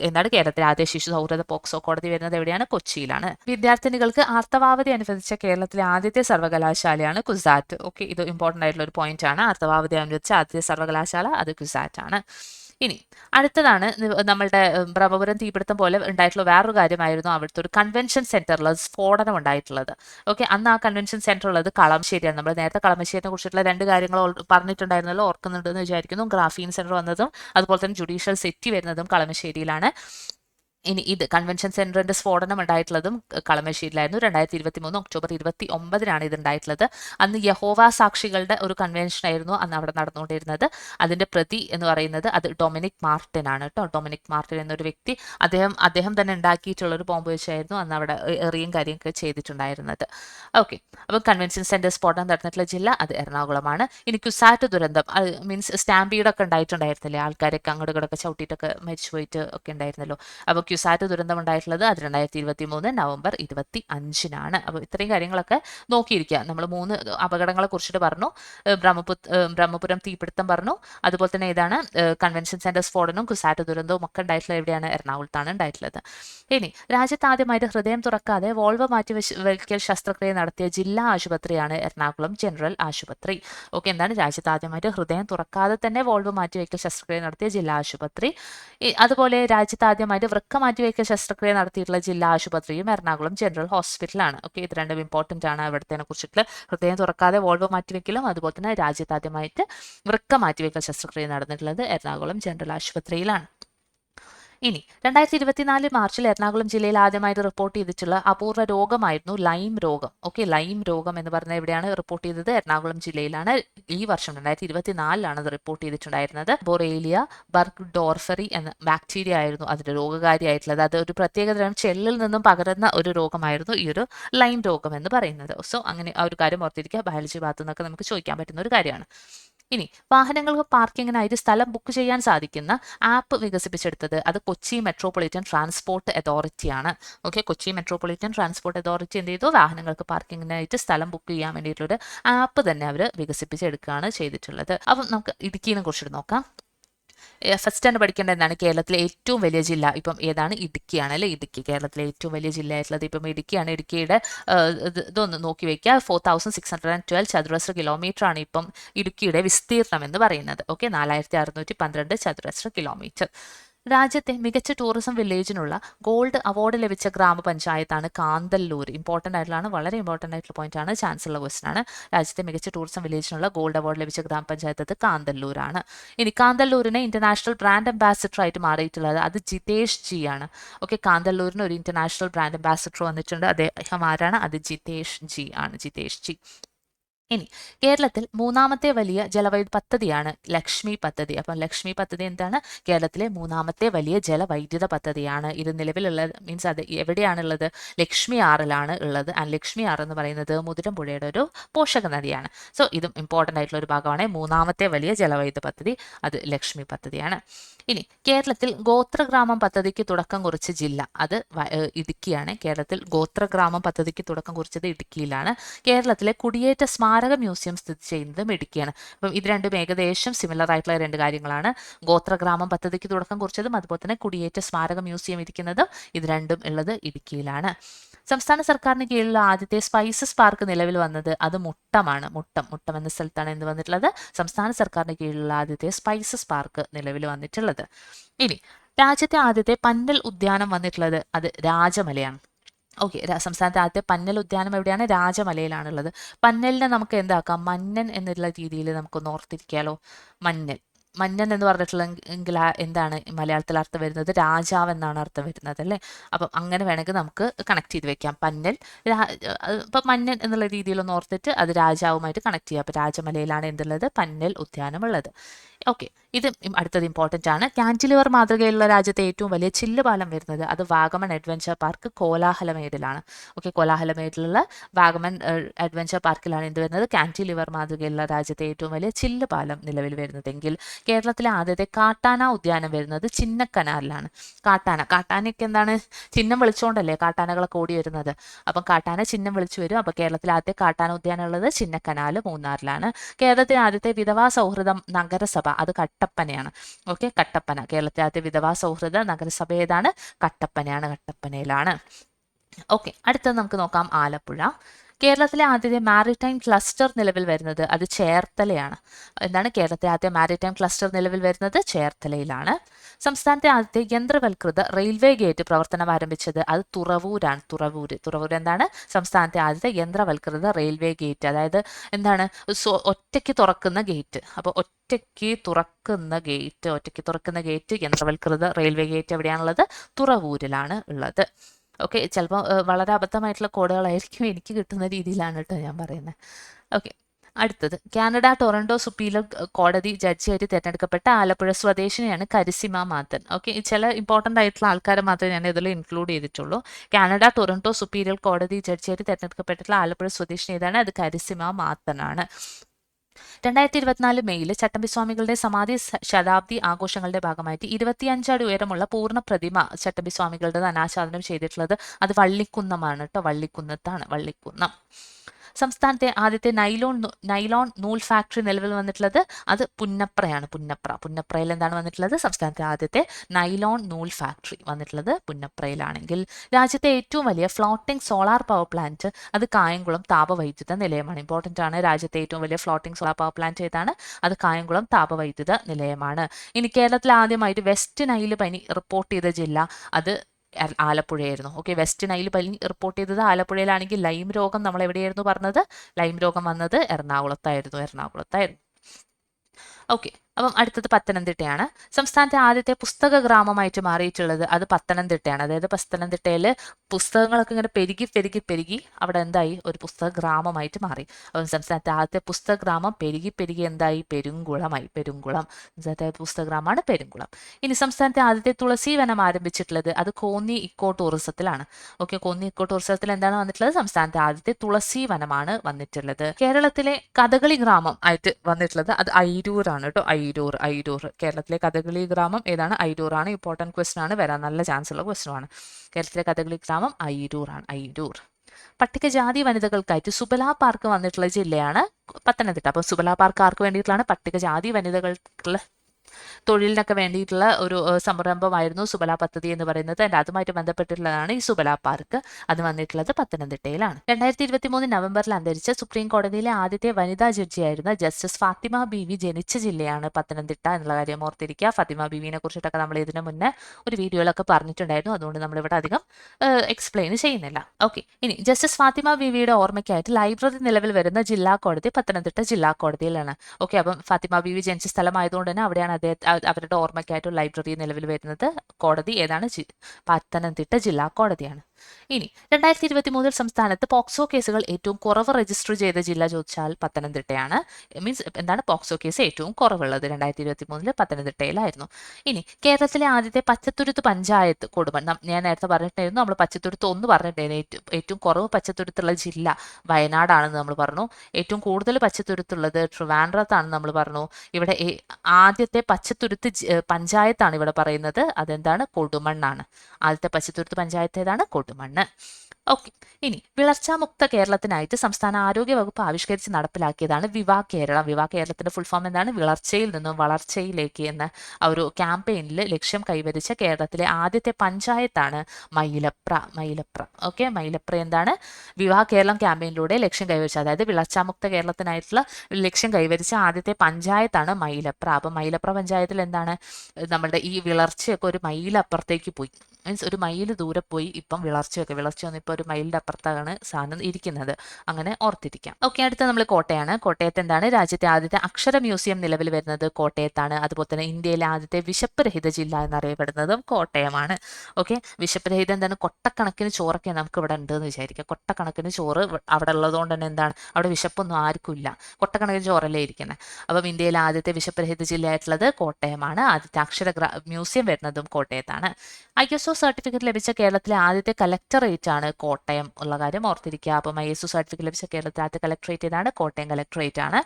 എന്താണ് കേരളത്തിലെ ആദ്യ ശിശു സൗഹൃദ പോക്സോ കോടതി വരുന്നത്? എവിടെയാണ്? കൊച്ചിയിലാണ്. വിദ്യാർത്ഥിനികൾക്ക് ആർത്തവാവധി അനുവദിച്ച കേരളത്തിലെ ആദ്യത്തെ സർവകലാശാലയാണ് കുസാറ്റ് ഓക്കെ ഇത് ഇമ്പോർട്ടന്റ് ആയിട്ടുള്ള ഒരു പോയിന്റ് ആണ്. ആർത്തവാവധി അനുവദിച്ച ആദ്യത്തെ സർവകലാശാല അത് കുസാറ്റ് ആണ്. ഇനി അടുത്തതാണ് നമ്മളുടെ ബ്രഹ്മപുരം തീപിടുത്തം പോലെ ഉണ്ടായിട്ടുള്ള വേറൊരു കാര്യമായിരുന്നു അവിടുത്തെ ഒരു കൺവെൻഷൻ സെന്ററിൽ സ്ഫോടനം ഉണ്ടായിട്ടുള്ളത്. ഓക്കെ അന്ന് ആ കൺവെൻഷൻ സെന്റർ ഉള്ളത് കളമശ്ശേരിയാണ് നമ്മൾ നേരത്തെ കളമശ്ശേരിനെ കുറിച്ചിട്ടുള്ള രണ്ട് കാര്യങ്ങൾ പറഞ്ഞിട്ടുണ്ടായിരുന്നല്ലോ ഓർക്കുന്നുണ്ടെന്ന് വിചാരിക്കുന്നു. ഗ്രാഫീൻ സെന്റർ വന്നതും അതുപോലെ തന്നെ ജുഡീഷ്യൽ സെറ്റി വരുന്നതും കളമശ്ശേരിയിലാണ്. ഇനി ഇത് കൺവെൻഷൻ സെന്ററിന്റെ സ്ഫോടനം ഉണ്ടായിട്ടുള്ളതും കളമശ്ശേരിയിലായിരുന്നു. രണ്ടായിരത്തി ഇരുപത്തി മൂന്ന് ഒക്ടോബർ ഇരുപത്തി ഒമ്പതിനാണ് ഇത് ഉണ്ടായിട്ടുള്ളത്. അന്ന് യഹോവ സാക്ഷികളുടെ ഒരു കൺവെൻഷൻ ആയിരുന്നു അന്ന് അവിടെ നടന്നുകൊണ്ടിരുന്നത്. അതിന്റെ പ്രതി എന്ന് പറയുന്നത് അത് ഡൊമിനിക് മാർട്ടിൻ ആണ് കേട്ടോ. ഡൊമിനിക് മാർട്ടിൻ എന്നൊരു വ്യക്തി അദ്ദേഹം അദ്ദേഹം തന്നെ ഉണ്ടാക്കിയിട്ടുള്ള ഒരു ബോംബ് വെച്ചായിരുന്നു അന്ന് അവിടെ എറിയും കാര്യമൊക്കെ ചെയ്തിട്ടുണ്ടായിരുന്നത്. ഓക്കെ അപ്പോൾ കൺവെൻഷൻ സെന്റർ സ്ഫോടനം നടന്നിട്ടുള്ള ജില്ല അത് എറണാകുളമാണ്. ഇനി ക്യുസാറ്റ് ദുരന്തം മീൻസ് സ്റ്റാമ്പീഡൊക്കെ ഉണ്ടായിട്ടുണ്ടായിരുന്നില്ലേ? ആൾക്കാരൊക്കെ അങ്ങോട്ടും ഇങ്ങോട്ടൊക്കെ ചവിട്ടിയിട്ടൊക്കെ മരിച്ചു പോയിട്ട് ഒക്കെ ഉണ്ടായിരുന്നല്ലോ. അപ്പോൾ ക്യുസാറ്റ് ദുരന്തം ഉണ്ടായിട്ടുള്ളത് അത് രണ്ടായിരത്തി ഇരുപത്തി മൂന്ന് നവംബർ ഇരുപത്തി അഞ്ചിനാണ് അപ്പോൾ ഇത്രയും കാര്യങ്ങളൊക്കെ നോക്കിയിരിക്കുക. നമ്മൾ മൂന്ന് അപകടങ്ങളെ കുറിച്ചിട്ട് പറഞ്ഞു. ബ്രഹ്മപു ബ്രഹ്മപുരം തീപിടുത്തം പറഞ്ഞു. അതുപോലെ തന്നെ ഇതാണ് കൺവെൻഷൻ സെന്റർ സ്ഫോടനവും ക്യുസാറ്റ് ദുരന്തവും ഒക്കെ ഉണ്ടായിട്ടുള്ളത് എവിടെയാണ്? എറണാകുളത്താണ് ഉണ്ടായിട്ടുള്ളത്. ഇനി രാജ്യത്ത് ആദ്യമായിട്ട് ഹൃദയം തുറക്കാതെ വോൾവ് മാറ്റി വയ്ക്കൽ ശസ്ത്രക്രിയ നടത്തിയ ജില്ലാ ആശുപത്രിയാണ് എറണാകുളം ജനറൽ ആശുപത്രി. ഓക്കെ എന്താണ്? രാജ്യത്ത് ആദ്യമായിട്ട് ഹൃദയം തുറക്കാതെ തന്നെ വോൾവ് മാറ്റി വയ്ക്കൽ ശസ്ത്രക്രിയ നടത്തിയ ജില്ലാ ആശുപത്രി. അതുപോലെ രാജ്യത്ത് ആദ്യമായിട്ട് വൃക്ക മാറ്റിവയ്ക്കൽ ശസ്ത്രക്രിയ നടത്തിയിട്ടുള്ള ജില്ലാ ആശുപത്രിയും എറണാകുളം ജനറൽ ഹോസ്പിറ്റലാണ്. ഓക്കെ ഇത് രണ്ടും ഇമ്പോർട്ടന്റ് ആണ് അവിടുത്തെ കുറിച്ചിട്ട് ഹൃദയം തുറക്കാതെ വോൾവ് മാറ്റിവെക്കലും അതുപോലെ തന്നെ രാജ്യത്താദ്യമായിട്ട് വൃക്ക മാറ്റിവെക്കൽ ശസ്ത്രക്രിയ നടന്നിട്ടുള്ളത് എറണാകുളം ജനറൽ ആശുപത്രിയിലാണ്. ഇനി രണ്ടായിരത്തി ഇരുപത്തിനാല് മാർച്ചിൽ എറണാകുളം ജില്ലയിൽ ആദ്യമായിട്ട് റിപ്പോർട്ട് ചെയ്തിട്ടുള്ള അപൂർവ രോഗമായിരുന്നു ലൈം രോഗം. ഓക്കെ ലൈം രോഗം എന്ന് പറഞ്ഞ എവിടെയാണ് റിപ്പോർട്ട് ചെയ്തത്? എറണാകുളം ജില്ലയിലാണ്. ഈ വർഷം രണ്ടായിരത്തി ഇരുപത്തിനാലിലാണ് അത് റിപ്പോർട്ട് ചെയ്തിട്ടുണ്ടായിരുന്നത്. ബൊറേലിയ ബർഗ് ഡോർഫറി എന്ന ബാക്ടീരിയ ആയിരുന്നു അതിന്റെ രോഗകാരിയായിട്ടുള്ളത്. അത് ഒരു പ്രത്യേകതരം ചെല്ലിൽ നിന്നും പകരുന്ന ഒരു രോഗമായിരുന്നു ഈ ഒരു ലൈം രോഗം എന്ന് പറയുന്നത്. സോ അങ്ങനെ ആ ഒരു കാര്യം ഓർത്തിരിക്കുക. ബയോളജി ഭാഗത്തു നിന്നൊക്കെ നമുക്ക് ചോദിക്കാൻ പറ്റുന്ന ഒരു കാര്യമാണ്. ഇനി വാഹനങ്ങൾക്ക് പാർക്കിങ്ങിനായിട്ട് സ്ഥലം ബുക്ക് ചെയ്യാൻ സാധിക്കുന്ന ആപ്പ് വികസിപ്പിച്ചെടുത്തത് അത് Kochi metropolitan transport അതോറിറ്റിയാണ് okay Kochi metropolitan transport authority എന്ത് ചെയ്തു? വാഹനങ്ങൾക്ക് പാർക്കിങ്ങിനായിട്ട് സ്ഥലം ബുക്ക് ചെയ്യാൻ വേണ്ടിയിട്ടുള്ളൊരു ആപ്പ് തന്നെ അവർ വികസിപ്പിച്ചെടുക്കുകയാണ് ചെയ്തിട്ടുള്ളത്. അപ്പം നമുക്ക് ഇടുക്കിയെ കുറിച്ചിട്ട് നോക്കാം. ഫസ്റ്റ് സ്റ്റാൻഡ് പഠിക്കേണ്ട എന്താണ് കേരളത്തിലെ ഏറ്റവും വലിയ ജില്ല ഇപ്പം ഏതാണ്? ഇടുക്കിയാണ് അല്ലേ? ഇടുക്കി. കേരളത്തിലെ ഏറ്റവും വലിയ ജില്ലയായിട്ടുള്ളത് ഇപ്പം ഇടുക്കിയാണ്. ഇടുക്കിയുടെ ഇതൊന്ന് നോക്കി വയ്ക്കുക. Four thousand six hundred and twelve ചതുരശ്ര കിലോമീറ്റർ ആണ് ഇപ്പം ഇടുക്കിയുടെ വിസ്തീർണം എന്ന് പറയുന്നത്. ഓക്കെ നാലായിരത്തി അറുന്നൂറ്റി പന്ത്രണ്ട് ചതുരശ്ര കിലോമീറ്റർ രാജ്യത്തെ മികച്ച ടൂറിസം വില്ലേജിനുള്ള ഗോൾഡ് അവാർഡ് ലഭിച്ച ഗ്രാമപഞ്ചായത്താണ് കാന്തല്ലൂർ. ഇമ്പോർട്ടന്റ് ആയിട്ടുള്ള വളരെ ഇമ്പോർട്ടന്റ് ആയിട്ടുള്ള പോയിന്റ് ആണ്. ചാൻസ് ഉള്ള ക്വസ്റ്റൻ ആണ്. രാജ്യത്തെ മികച്ച ടൂറിസം വില്ലേജിനുള്ള ഗോൾഡ് അവാർഡ് ലഭിച്ച ഗ്രാമപഞ്ചായത്ത് കാന്തല്ലൂരാണ്. ഇനി കാന്തല്ലൂരിനെ ഇന്റർനാഷണൽ ബ്രാൻഡ് അംബാസിഡർ ആയിട്ട് മാറിയിട്ടുള്ളത് അത് ജിതേഷ് ജി ആണ്. ഓക്കെ കാന്തല്ലൂരിന് ഒരു ഇന്റർനാഷണൽ ബ്രാൻഡ് അംബാസിഡർ വന്നിട്ടുണ്ട്. അദ്ദേഹം ആരാണ്? അത് ജിതേഷ് ജി ആണ് ജിതേഷ് ജി. ഇനി കേരളത്തിൽ മൂന്നാമത്തെ വലിയ ജലവൈദ്യുത പദ്ധതിയാണ് ലക്ഷ്മി പദ്ധതി. അപ്പം ലക്ഷ്മി പദ്ധതി എന്താണ്? കേരളത്തിലെ മൂന്നാമത്തെ വലിയ ജലവൈദ്യുത പദ്ധതിയാണ്. ഇത് നിലവിലുള്ള മീൻസ് അത് എവിടെയാണുള്ളത്? ലക്ഷ്മി ആറിലാണ് ഉള്ളത്. ആൻഡ് ലക്ഷ്മി ആർ എന്ന് പറയുന്നത് മുതിരമ്പുഴയുടെ ഒരു പോഷക നദിയാണ്. സോ ഇതും ഇമ്പോർട്ടന്റ് ആയിട്ടുള്ള ഒരു ഭാഗമാണ് മൂന്നാമത്തെ വലിയ ജലവൈദ്യുത പദ്ധതി. അത് ലക്ഷ്മി പദ്ധതിയാണ്. ഇനി കേരളത്തിൽ ഗോത്രഗ്രാമം പദ്ധതിക്ക് തുടക്കം കുറിച്ച ജില്ല. അത് ഇടുക്കിയാണ്. കേരളത്തിൽ ഗോത്രഗ്രാമം പദ്ധതിക്ക് തുടക്കം കുറിച്ചത് ഇടുക്കിയിലാണ്. കേരളത്തിലെ കുടിയേറ്റ സ്മാരക മ്യൂസിയം സ്ഥിതി ചെയ്യുന്നതും ഇടുക്കിയാണ്. അപ്പം ഇത് രണ്ടും ഏകദേശം സിമിലർ ആയിട്ടുള്ള രണ്ട് കാര്യങ്ങളാണ്. ഗോത്രഗ്രാമം പദ്ധതിക്ക് തുടക്കം കുറിച്ചതും അതുപോലെ തന്നെ കുടിയേറ്റ സ്മാരക മ്യൂസിയം ഇരിക്കുന്നതും ഇത് രണ്ടും ഉള്ളത് ഇടുക്കിയിലാണ്. സംസ്ഥാന സർക്കാരിന് കീഴിലുള്ള ആദ്യത്തെ സ്പൈസസ് പാർക്ക് നിലവിൽ വന്നത് അത് മുട്ടമാണ്. മുട്ടം മുട്ടം എന്ന സ്ഥലത്താണ് എന്ത് വന്നിട്ടുള്ളത്. സംസ്ഥാന സർക്കാരിന് കീഴിലുള്ള ആദ്യത്തെ സ്പൈസസ് പാർക്ക് നിലവിൽ വന്നിട്ടുള്ളത്. ഇനി രാജ്യത്തെ ആദ്യത്തെ പന്നൽ ഉദ്യാനം വന്നിട്ടുള്ളത് അത് രാജമലയാണ്. ഓക്കെ സംസ്ഥാനത്തെ ആദ്യത്തെ പന്നൽ ഉദ്യാനം എവിടെയാണ്? രാജമലയിലാണുള്ളത്. പന്നലിനെ നമുക്ക് എന്താക്കാം? മന്നൻ എന്നുള്ള രീതിയിൽ നമുക്കൊന്ന് ഓർത്തിരിക്കാലോ. മന്നൽ. മന്നൻ എന്ന് പറഞ്ഞിട്ടുള്ളെങ്കിൽ എന്താണ് മലയാളത്തിൽ അർത്ഥം വരുന്നത്? രാജാവ് എന്നാണ് അർത്ഥം വരുന്നത് അല്ലേ? അപ്പം അങ്ങനെ വേണമെങ്കിൽ നമുക്ക് കണക്ട് ചെയ്ത് വെക്കാം. പന്നൽ ഇപ്പം മന്നൻ എന്നുള്ള രീതിയിലൊന്ന് ഓർത്തിട്ട് അത് രാജാവുമായിട്ട് കണക്ട് ചെയ്യാം. അപ്പം രാജമലയിലാണ് എന്തുള്ളത്? പന്നൽ ഉദ്യാനമുള്ളത്. ഓക്കെ ഇത് അടുത്തത് ഇമ്പോർട്ടന്റ് ആണ്. കാന്റിലിവർ മാതൃകയിലുള്ള രാജ്യത്തെ ഏറ്റവും വലിയ ചില്ല് പാലം വരുന്നത് അത് വാഗമൺ അഡ്വഞ്ചർ പാർക്ക് കോലാഹലമേടിലാണ്. ഓക്കെ കോലാഹലമേടിലുള്ള വാഗമൺ അഡ്വഞ്ചർ പാർക്കിലാണ് എന്ത് വരുന്നത്? കാന്റിലിവർ മാതൃകയിലുള്ള രാജ്യത്തെ ഏറ്റവും വലിയ ചില്ല് പാലം നിലവിൽ വരുന്നതെങ്കിൽ കേരളത്തിലെ ആദ്യത്തെ കാട്ടാന ഉദ്യാനം വരുന്നത് ചിന്നക്കനാലിലാണ് കാട്ടാന കാട്ടാനയ്ക്ക് എന്താണ്? ചിഹ്നം വിളിച്ചുകൊണ്ടല്ലേ കാട്ടാനകളൊക്കെ ഓടി വരുന്നത്. അപ്പം കാട്ടാന ചിഹ്നം വിളിച്ചു വരും. അപ്പം കേരളത്തിലെ ആദ്യത്തെ കാട്ടാന ഉദ്യാനം ഉള്ളത് ചിന്നക്കനാൽ മൂന്നാറിലാണ്. കേരളത്തിലെ ആദ്യത്തെ വിധവാ സൗഹൃദം നഗരസഭ. അത് കട്ടപ്പനയാണ്. ഓക്കെ കട്ടപ്പന. കേരളത്തിലെ ആദ്യത്തെ വിധവാ സൗഹൃദ നഗരസഭ ഏതാണ് കട്ടപ്പനയാണ് കട്ടപ്പനയിലാണ്. ഓക്കെ അടുത്തത് നമുക്ക് നോക്കാം ആലപ്പുഴ. കേരളത്തിലെ ആദ്യത്തെ മാരിടൈം ക്ലസ്റ്റർ നിലവിൽ വരുന്നത് അത് ചേർത്തലയാണ്. എന്താണ് കേരളത്തിലെ ആദ്യ മാരിടൈം ക്ലസ്റ്റർ നിലവിൽ വരുന്നത്? ചേർത്തലയിലാണ്. സംസ്ഥാനത്തെ ആദ്യത്തെ യന്ത്രവൽകൃത റെയിൽവേ ഗേറ്റ് പ്രവർത്തനം ആരംഭിച്ചത് അത് തുറവൂരാണ്. തുറവൂര്. തുറവൂർ എന്താണ്? സംസ്ഥാനത്തെ ആദ്യത്തെ യന്ത്രവൽകൃത റെയിൽവേ ഗേറ്റ് അതായത് എന്താണ്? ഒറ്റയ്ക്ക് തുറക്കുന്ന ഗേറ്റ് അപ്പോൾ ഒറ്റയ്ക്ക് തുറക്കുന്ന ഗേറ്റ് ഒറ്റയ്ക്ക് തുറക്കുന്ന ഗേറ്റ് യന്ത്രവൽകൃത റെയിൽവേ ഗേറ്റ് എവിടെയാണുള്ളത്? തുറവൂരിലാണ് ഉള്ളത്. ഓക്കെ ചിലപ്പോൾ വളരെ അബദ്ധമായിട്ടുള്ള കോഡുകളായിരിക്കും എനിക്ക് കിട്ടുന്ന രീതിയിലാണ് കേട്ടോ ഞാൻ പറയുന്നത് ഓക്കെ അടുത്തത്. കാനഡ ടൊറന്റോ സുപ്പീലർ കോടതി ജഡ്ജിയായിട്ട് തിരഞ്ഞെടുക്കപ്പെട്ട ആലപ്പുഴ സ്വദേശിനിയാണ് കരിസിമ മാത്തൻ. ഓക്കെ ചില ഇമ്പോർട്ടന്റ് ആയിട്ടുള്ള ആൾക്കാരെ മാത്രമേ ഞാൻ ഇതിൽ ഇൻക്ലൂഡ് ചെയ്തിട്ടുള്ളൂ. കാനഡ ടൊറന്റോ സുപ്പീരിയർ കോടതി ജഡ്ജിയായിട്ട് തിരഞ്ഞെടുക്കപ്പെട്ടിട്ടുള്ള ആലപ്പുഴ സ്വദേശിനി ഏതാണ്? അത് കരിസിമ മാത്തനാണ്. രണ്ടായിരത്തി ഇരുപത്തിനാല് മെയ്യിൽ ചട്ടമ്പിസ്വാമികളുടെ സമാധി ശതാബ്ദി ആഘോഷങ്ങളുടെ ഭാഗമായിട്ട് ഇരുപത്തിയഞ്ചടി ഉയരമുള്ള പൂർണ പ്രതിമ ചട്ടമ്പിസ്വാമികളുടെ അനാച്ഛാദനം ചെയ്തിട്ടുള്ളത്. അത് വള്ളിക്കുന്നമാണ് കേട്ടോ വള്ളിക്കുന്നത്താണ് വള്ളിക്കുന്നം. സംസ്ഥാനത്തെ ആദ്യത്തെ നൈലോൺ നൈലോൺ നൂൽ ഫാക്ടറി നിലവിൽ വന്നിട്ടുള്ളത് അത് പുന്നപ്രയാണ് പുന്നപ്ര. പുന്നപ്രയിൽ എന്താണ് വന്നിട്ടുള്ളത്? സംസ്ഥാനത്തെ ആദ്യത്തെ നൈലോൺ നൂൽ ഫാക്ടറി വന്നിട്ടുള്ളത് പുന്നപ്രയിലാണെങ്കിൽ. രാജ്യത്തെ ഏറ്റവും വലിയ ഫ്ലോട്ടിംഗ് സോളാർ പവർ പ്ലാന്റ് അത് കായംകുളം താപവൈദ്യുത നിലയമാണ്. ഇമ്പോർട്ടന്റ് ആണ്. രാജ്യത്തെ ഏറ്റവും വലിയ ഫ്ലോട്ടിംഗ് സോളാർ പവർ പ്ലാന്റ് ഏതാണ്? അത് കായംകുളം താപവൈദ്യുത നിലയമാണ്. ഇനി കേരളത്തിൽ ആദ്യമായിട്ട് വെസ്റ്റ് നൈൽ പനി റിപ്പോർട്ട് ചെയ്ത ജില്ല അത് ആലപ്പുഴയായിരുന്നു. ഓക്കെ വെസ്റ്റ് നൈൽ പനി റിപ്പോർട്ട് ചെയ്തത് ആലപ്പുഴയിലാണെങ്കിൽ ലൈം രോഗം നമ്മൾ എവിടെയായിരുന്നു പറഞ്ഞത്? ലൈം രോഗം വന്നത് എറണാകുളത്തായിരുന്നു എറണാകുളത്തായിരുന്നു. ഓക്കെ അപ്പം അടുത്തത് പത്തനംതിട്ടയാണ്. സംസ്ഥാനത്തെ ആദ്യത്തെ പുസ്തക ഗ്രാമമായിട്ട് മാറിയിട്ടുള്ളത് അത് പത്തനംതിട്ടയാണ്. അതായത് പത്തനംതിട്ടയിൽ പുസ്തകങ്ങളൊക്കെ ഇങ്ങനെ പെരുകി പെരുകി പെരുകി അവിടെ എന്തായി? ഒരു പുസ്തക ഗ്രാമമായിട്ട് മാറി. അപ്പം സംസ്ഥാനത്തെ ആദ്യത്തെ പുസ്തക ഗ്രാമം പെരുകി പെരുകി എന്തായി? പെരുങ്കുളമായി. പെരുങ്കുളം. സംസ്ഥാനത്തെ പുസ്തക ഗ്രാമമാണ് പെരുങ്കുളം. ഇനി സംസ്ഥാനത്തെ ആദ്യത്തെ തുളസി വനം ആരംഭിച്ചിട്ടുള്ളത് അത് കോന്നി ഇക്കോ ടൂറിസത്തിലാണ്. ഓക്കെ കോന്നി ഇക്കോ ടൂറിസത്തിൽ എന്താണ് വന്നിട്ടുള്ളത്? സംസ്ഥാനത്തെ ആദ്യത്തെ തുളസി വനമാണ് വന്നിട്ടുള്ളത്. കേരളത്തിലെ കഥകളി ഗ്രാമം ആയിട്ട് വന്നിട്ടുള്ളത് അത് ഐരൂരാണ് കേട്ടോ. ഐരൂർ ഐരൂർ കേരളത്തിലെ കഥകളി ഗ്രാമം ഏതാണ്? ഐരൂറാണ് ഇമ്പോർട്ടന്റ് ക്വസ്റ്റൻ ആണ്. വരാൻ നല്ല ചാൻസ് ഉള്ള ക്വസ്റ്റൻ ആണ്. കേരളത്തിലെ കഥകളി ഗ്രാമം ഐരൂറാണ് ഐരൂർ പട്ടികജാതി വനിതകൾക്കായിട്ട് സുബല പാർക്ക് വന്നിട്ടുള്ള ജില്ലയാണ് പത്തനംതിട്ട. അപ്പോൾ സുബല പാർക്ക് ആർക്ക് വേണ്ടിയിട്ടുള്ളതാണ്? പട്ടികജാതി വനിതകൾക്കുള്ള തൊഴിലിനൊക്കെ വേണ്ടിയിട്ടുള്ള ഒരു സംരംഭമായിരുന്നു സുബല പദ്ധതി എന്ന് പറയുന്നത്. അതിന്റെ അതുമായിട്ട് ബന്ധപ്പെട്ടിട്ടുള്ളതാണ് ഈ സുബല പാർക്ക്. അത് വന്നിട്ടുള്ളത് പത്തനംതിട്ടയിലാണ്. രണ്ടായിരത്തി ഇരുപത്തി മൂന്ന് നവംബറിൽ അന്തരിച്ച സുപ്രീം കോടതിയിലെ ആദ്യത്തെ വനിതാ ജഡ്ജിയായിരുന്ന ജസ്റ്റിസ് ഫാത്തിമ ബീവി ജനിച്ച ജില്ലയാണ് പത്തനംതിട്ട എന്നുള്ള കാര്യം ഓർത്തിരിക്കുക. ഫാത്തിമ ബീവിനെ കുറിച്ചിട്ടൊക്കെ നമ്മൾ ഇതിനു മുന്നേ ഒരു വീഡിയോയിലൊക്കെ പറഞ്ഞിട്ടുണ്ടായിരുന്നു. അതുകൊണ്ട് നമ്മളിവിടെ അധികം എക്സ്പ്ലെയിൻ ചെയ്യുന്നില്ല. ഓക്കെ ഇനി ജസ്റ്റിസ് ഫാത്തിമ ബീവിയുടെ ഓർമ്മയ്ക്കായിട്ട് ലൈബ്രറി നിലവിൽ വരുന്ന ജില്ലാ കോടതി പത്തനംതിട്ട ജില്ലാ കോടതിയിലാണ്. ഓക്കെ അപ്പം ഫാത്തിമ ബീവി ജനിച്ച സ്ഥലമായതുകൊണ്ട് തന്നെ അവിടെയാണ് അദ്ദേഹത്തെ അവരുടെ ഓർമ്മയ്ക്കായിട്ട് ലൈബ്രറി നിലവിൽ വരുന്നത് കോടതി ഏതാണ്? പത്തനംതിട്ട ജില്ലാ കോടതിയാണ്. ഇനി രണ്ടായിരത്തി ഇരുപത്തി മൂന്നിൽ സംസ്ഥാനത്ത് പോക്സോ കേസുകൾ ഏറ്റവും കുറവ് രജിസ്റ്റർ ചെയ്ത ജില്ല ചോദിച്ചാൽ പത്തനംതിട്ടയാണ്. മീൻസ് എന്താണ് പോക്സോ കേസ് ഏറ്റവും കുറവുള്ളത് രണ്ടായിരത്തി ഇരുപത്തി മൂന്നിൽ പത്തനംതിട്ടയിലായിരുന്നു. ഇനി കേരളത്തിലെ ആദ്യത്തെ പച്ചത്തുരുത്ത് പഞ്ചായത്ത് കൊടുമൺ ഞാൻ നേരത്തെ പറഞ്ഞിട്ടുണ്ടായിരുന്നു നമ്മൾ പച്ചത്തുരുത്ത് ഒന്ന് പറഞ്ഞിട്ടുണ്ടായിരുന്നു. ഏറ്റവും ഏറ്റവും കുറവ് പച്ചത്തുരുത്തുള്ള ജില്ല വയനാടാണെന്ന് നമ്മൾ പറഞ്ഞു. ഏറ്റവും കൂടുതൽ പച്ചത്തുരുത്തുള്ളത് ട്രിവാൻഡ്രത്താണെന്ന് നമ്മൾ പറഞ്ഞു. ഇവിടെ ആദ്യത്തെ പച്ചത്തുരുത്ത് പഞ്ചായത്താണ് ഇവിടെ പറയുന്നത്. അതെന്താണ്? കൊടുമണ്ണാണ്. ആദ്യത്തെ പച്ചത്തുരുത്ത് പഞ്ചായത്ത് ഏതാണ് போட்டு மண்ணை ഓക്കെ. ഇനി വിളർച്ചാമുക്ത കേരളത്തിനായിട്ട് സംസ്ഥാന ആരോഗ്യ വകുപ്പ് ആവിഷ്കരിച്ച് നടപ്പിലാക്കിയതാണ് വിവാ കേരള. വിവാ കേരളത്തിന്റെ ഫുൾ ഫോം എന്താണ്? വിളർച്ചയിൽ നിന്നും വളർച്ചയിലേക്ക് എന്ന ഒരു ക്യാമ്പയിനിൽ ലക്ഷ്യം കൈവരിച്ച കേരളത്തിലെ ആദ്യത്തെ പഞ്ചായത്താണ് മൈലപ്ര മൈലപ്ര ഓക്കെ മൈലപ്ര എന്താണ്? വിവാ കേരളം ക്യാമ്പയിനിലൂടെ ലക്ഷ്യം കൈവരിച്ച അതായത് വിളർച്ചാമുക്ത കേരളത്തിനായിട്ടുള്ള ലക്ഷ്യം കൈവരിച്ച ആദ്യത്തെ പഞ്ചായത്താണ് മൈലപ്ര അപ്പം മൈലപ്ര പഞ്ചായത്തിൽ എന്താണ്? നമ്മുടെ ഈ വിളർച്ചയൊക്കെ ഒരു മൈലപ്പുറത്തേക്ക് പോയി. മീൻസ് ഒരു മൈൽ ദൂരെ പോയി ഇപ്പം വിളർച്ചയൊക്കെ. വിളർച്ച വന്ന് ഇപ്പോൾ ഒരു മൈലിന്റെ അപ്പുറത്താണ് സാധനം ഇരിക്കുന്നത്. അങ്ങനെ ഓർത്തിരിക്കാം. ഓക്കെ അടുത്ത നമ്മൾ കോട്ടയാണ്. കോട്ടയത്ത് എന്താണ്? രാജ്യത്തെ ആദ്യത്തെ അക്ഷര മ്യൂസിയം നിലവിൽ വരുന്നത് കോട്ടയത്താണ്. അതുപോലെ തന്നെ ഇന്ത്യയിലെ ആദ്യത്തെ വിശപ്പ് രഹിത ജില്ല എന്നറിയപ്പെടുന്നതും കോട്ടയമാണ്. ഓക്കെ വിശപ്പ് രഹിത എന്താണ്? കൊട്ടക്കണക്കിന് ചോറൊക്കെ നമുക്ക് ഇവിടെ ഉണ്ടെന്ന് വിചാരിക്കാം. കൊട്ടക്കണക്കിന് ചോറ് അവിടെ ഉള്ളതുകൊണ്ട് തന്നെ എന്താണ്? അവിടെ വിശപ്പൊന്നും ആർക്കും ഇല്ല കൊട്ടക്കണക്കിന് ചോറല്ലേ ഇരിക്കുന്നത് അപ്പം ഇന്ത്യയിലെ ആദ്യത്തെ വിശപ്പ് രഹിത ജില്ലയായിട്ടുള്ളത് കോട്ടയമാണ്. ആദ്യത്തെ അക്ഷര മ്യൂസിയം വരുന്നതും കോട്ടയത്താണ്. ഐ എസ് ഒ സർട്ടിഫിക്കറ്റ് ലഭിച്ച കേരളത്തിലെ ആദ്യത്തെ കലക്ടറേറ്റ് ആണ് കോട്ടയം ഉള്ള കാര്യം ഓർത്തിരിക്കുക. അപ്പം ഐ എസ് സർട്ടിഫിക്കറ്റ് ലഭിച്ച കേരളത്തിൽ ആദ്യ കളക്ടറേറ്റ് ഏതാണ് കോട്ടയം കളക്ടറേറ്റ് ആണ്.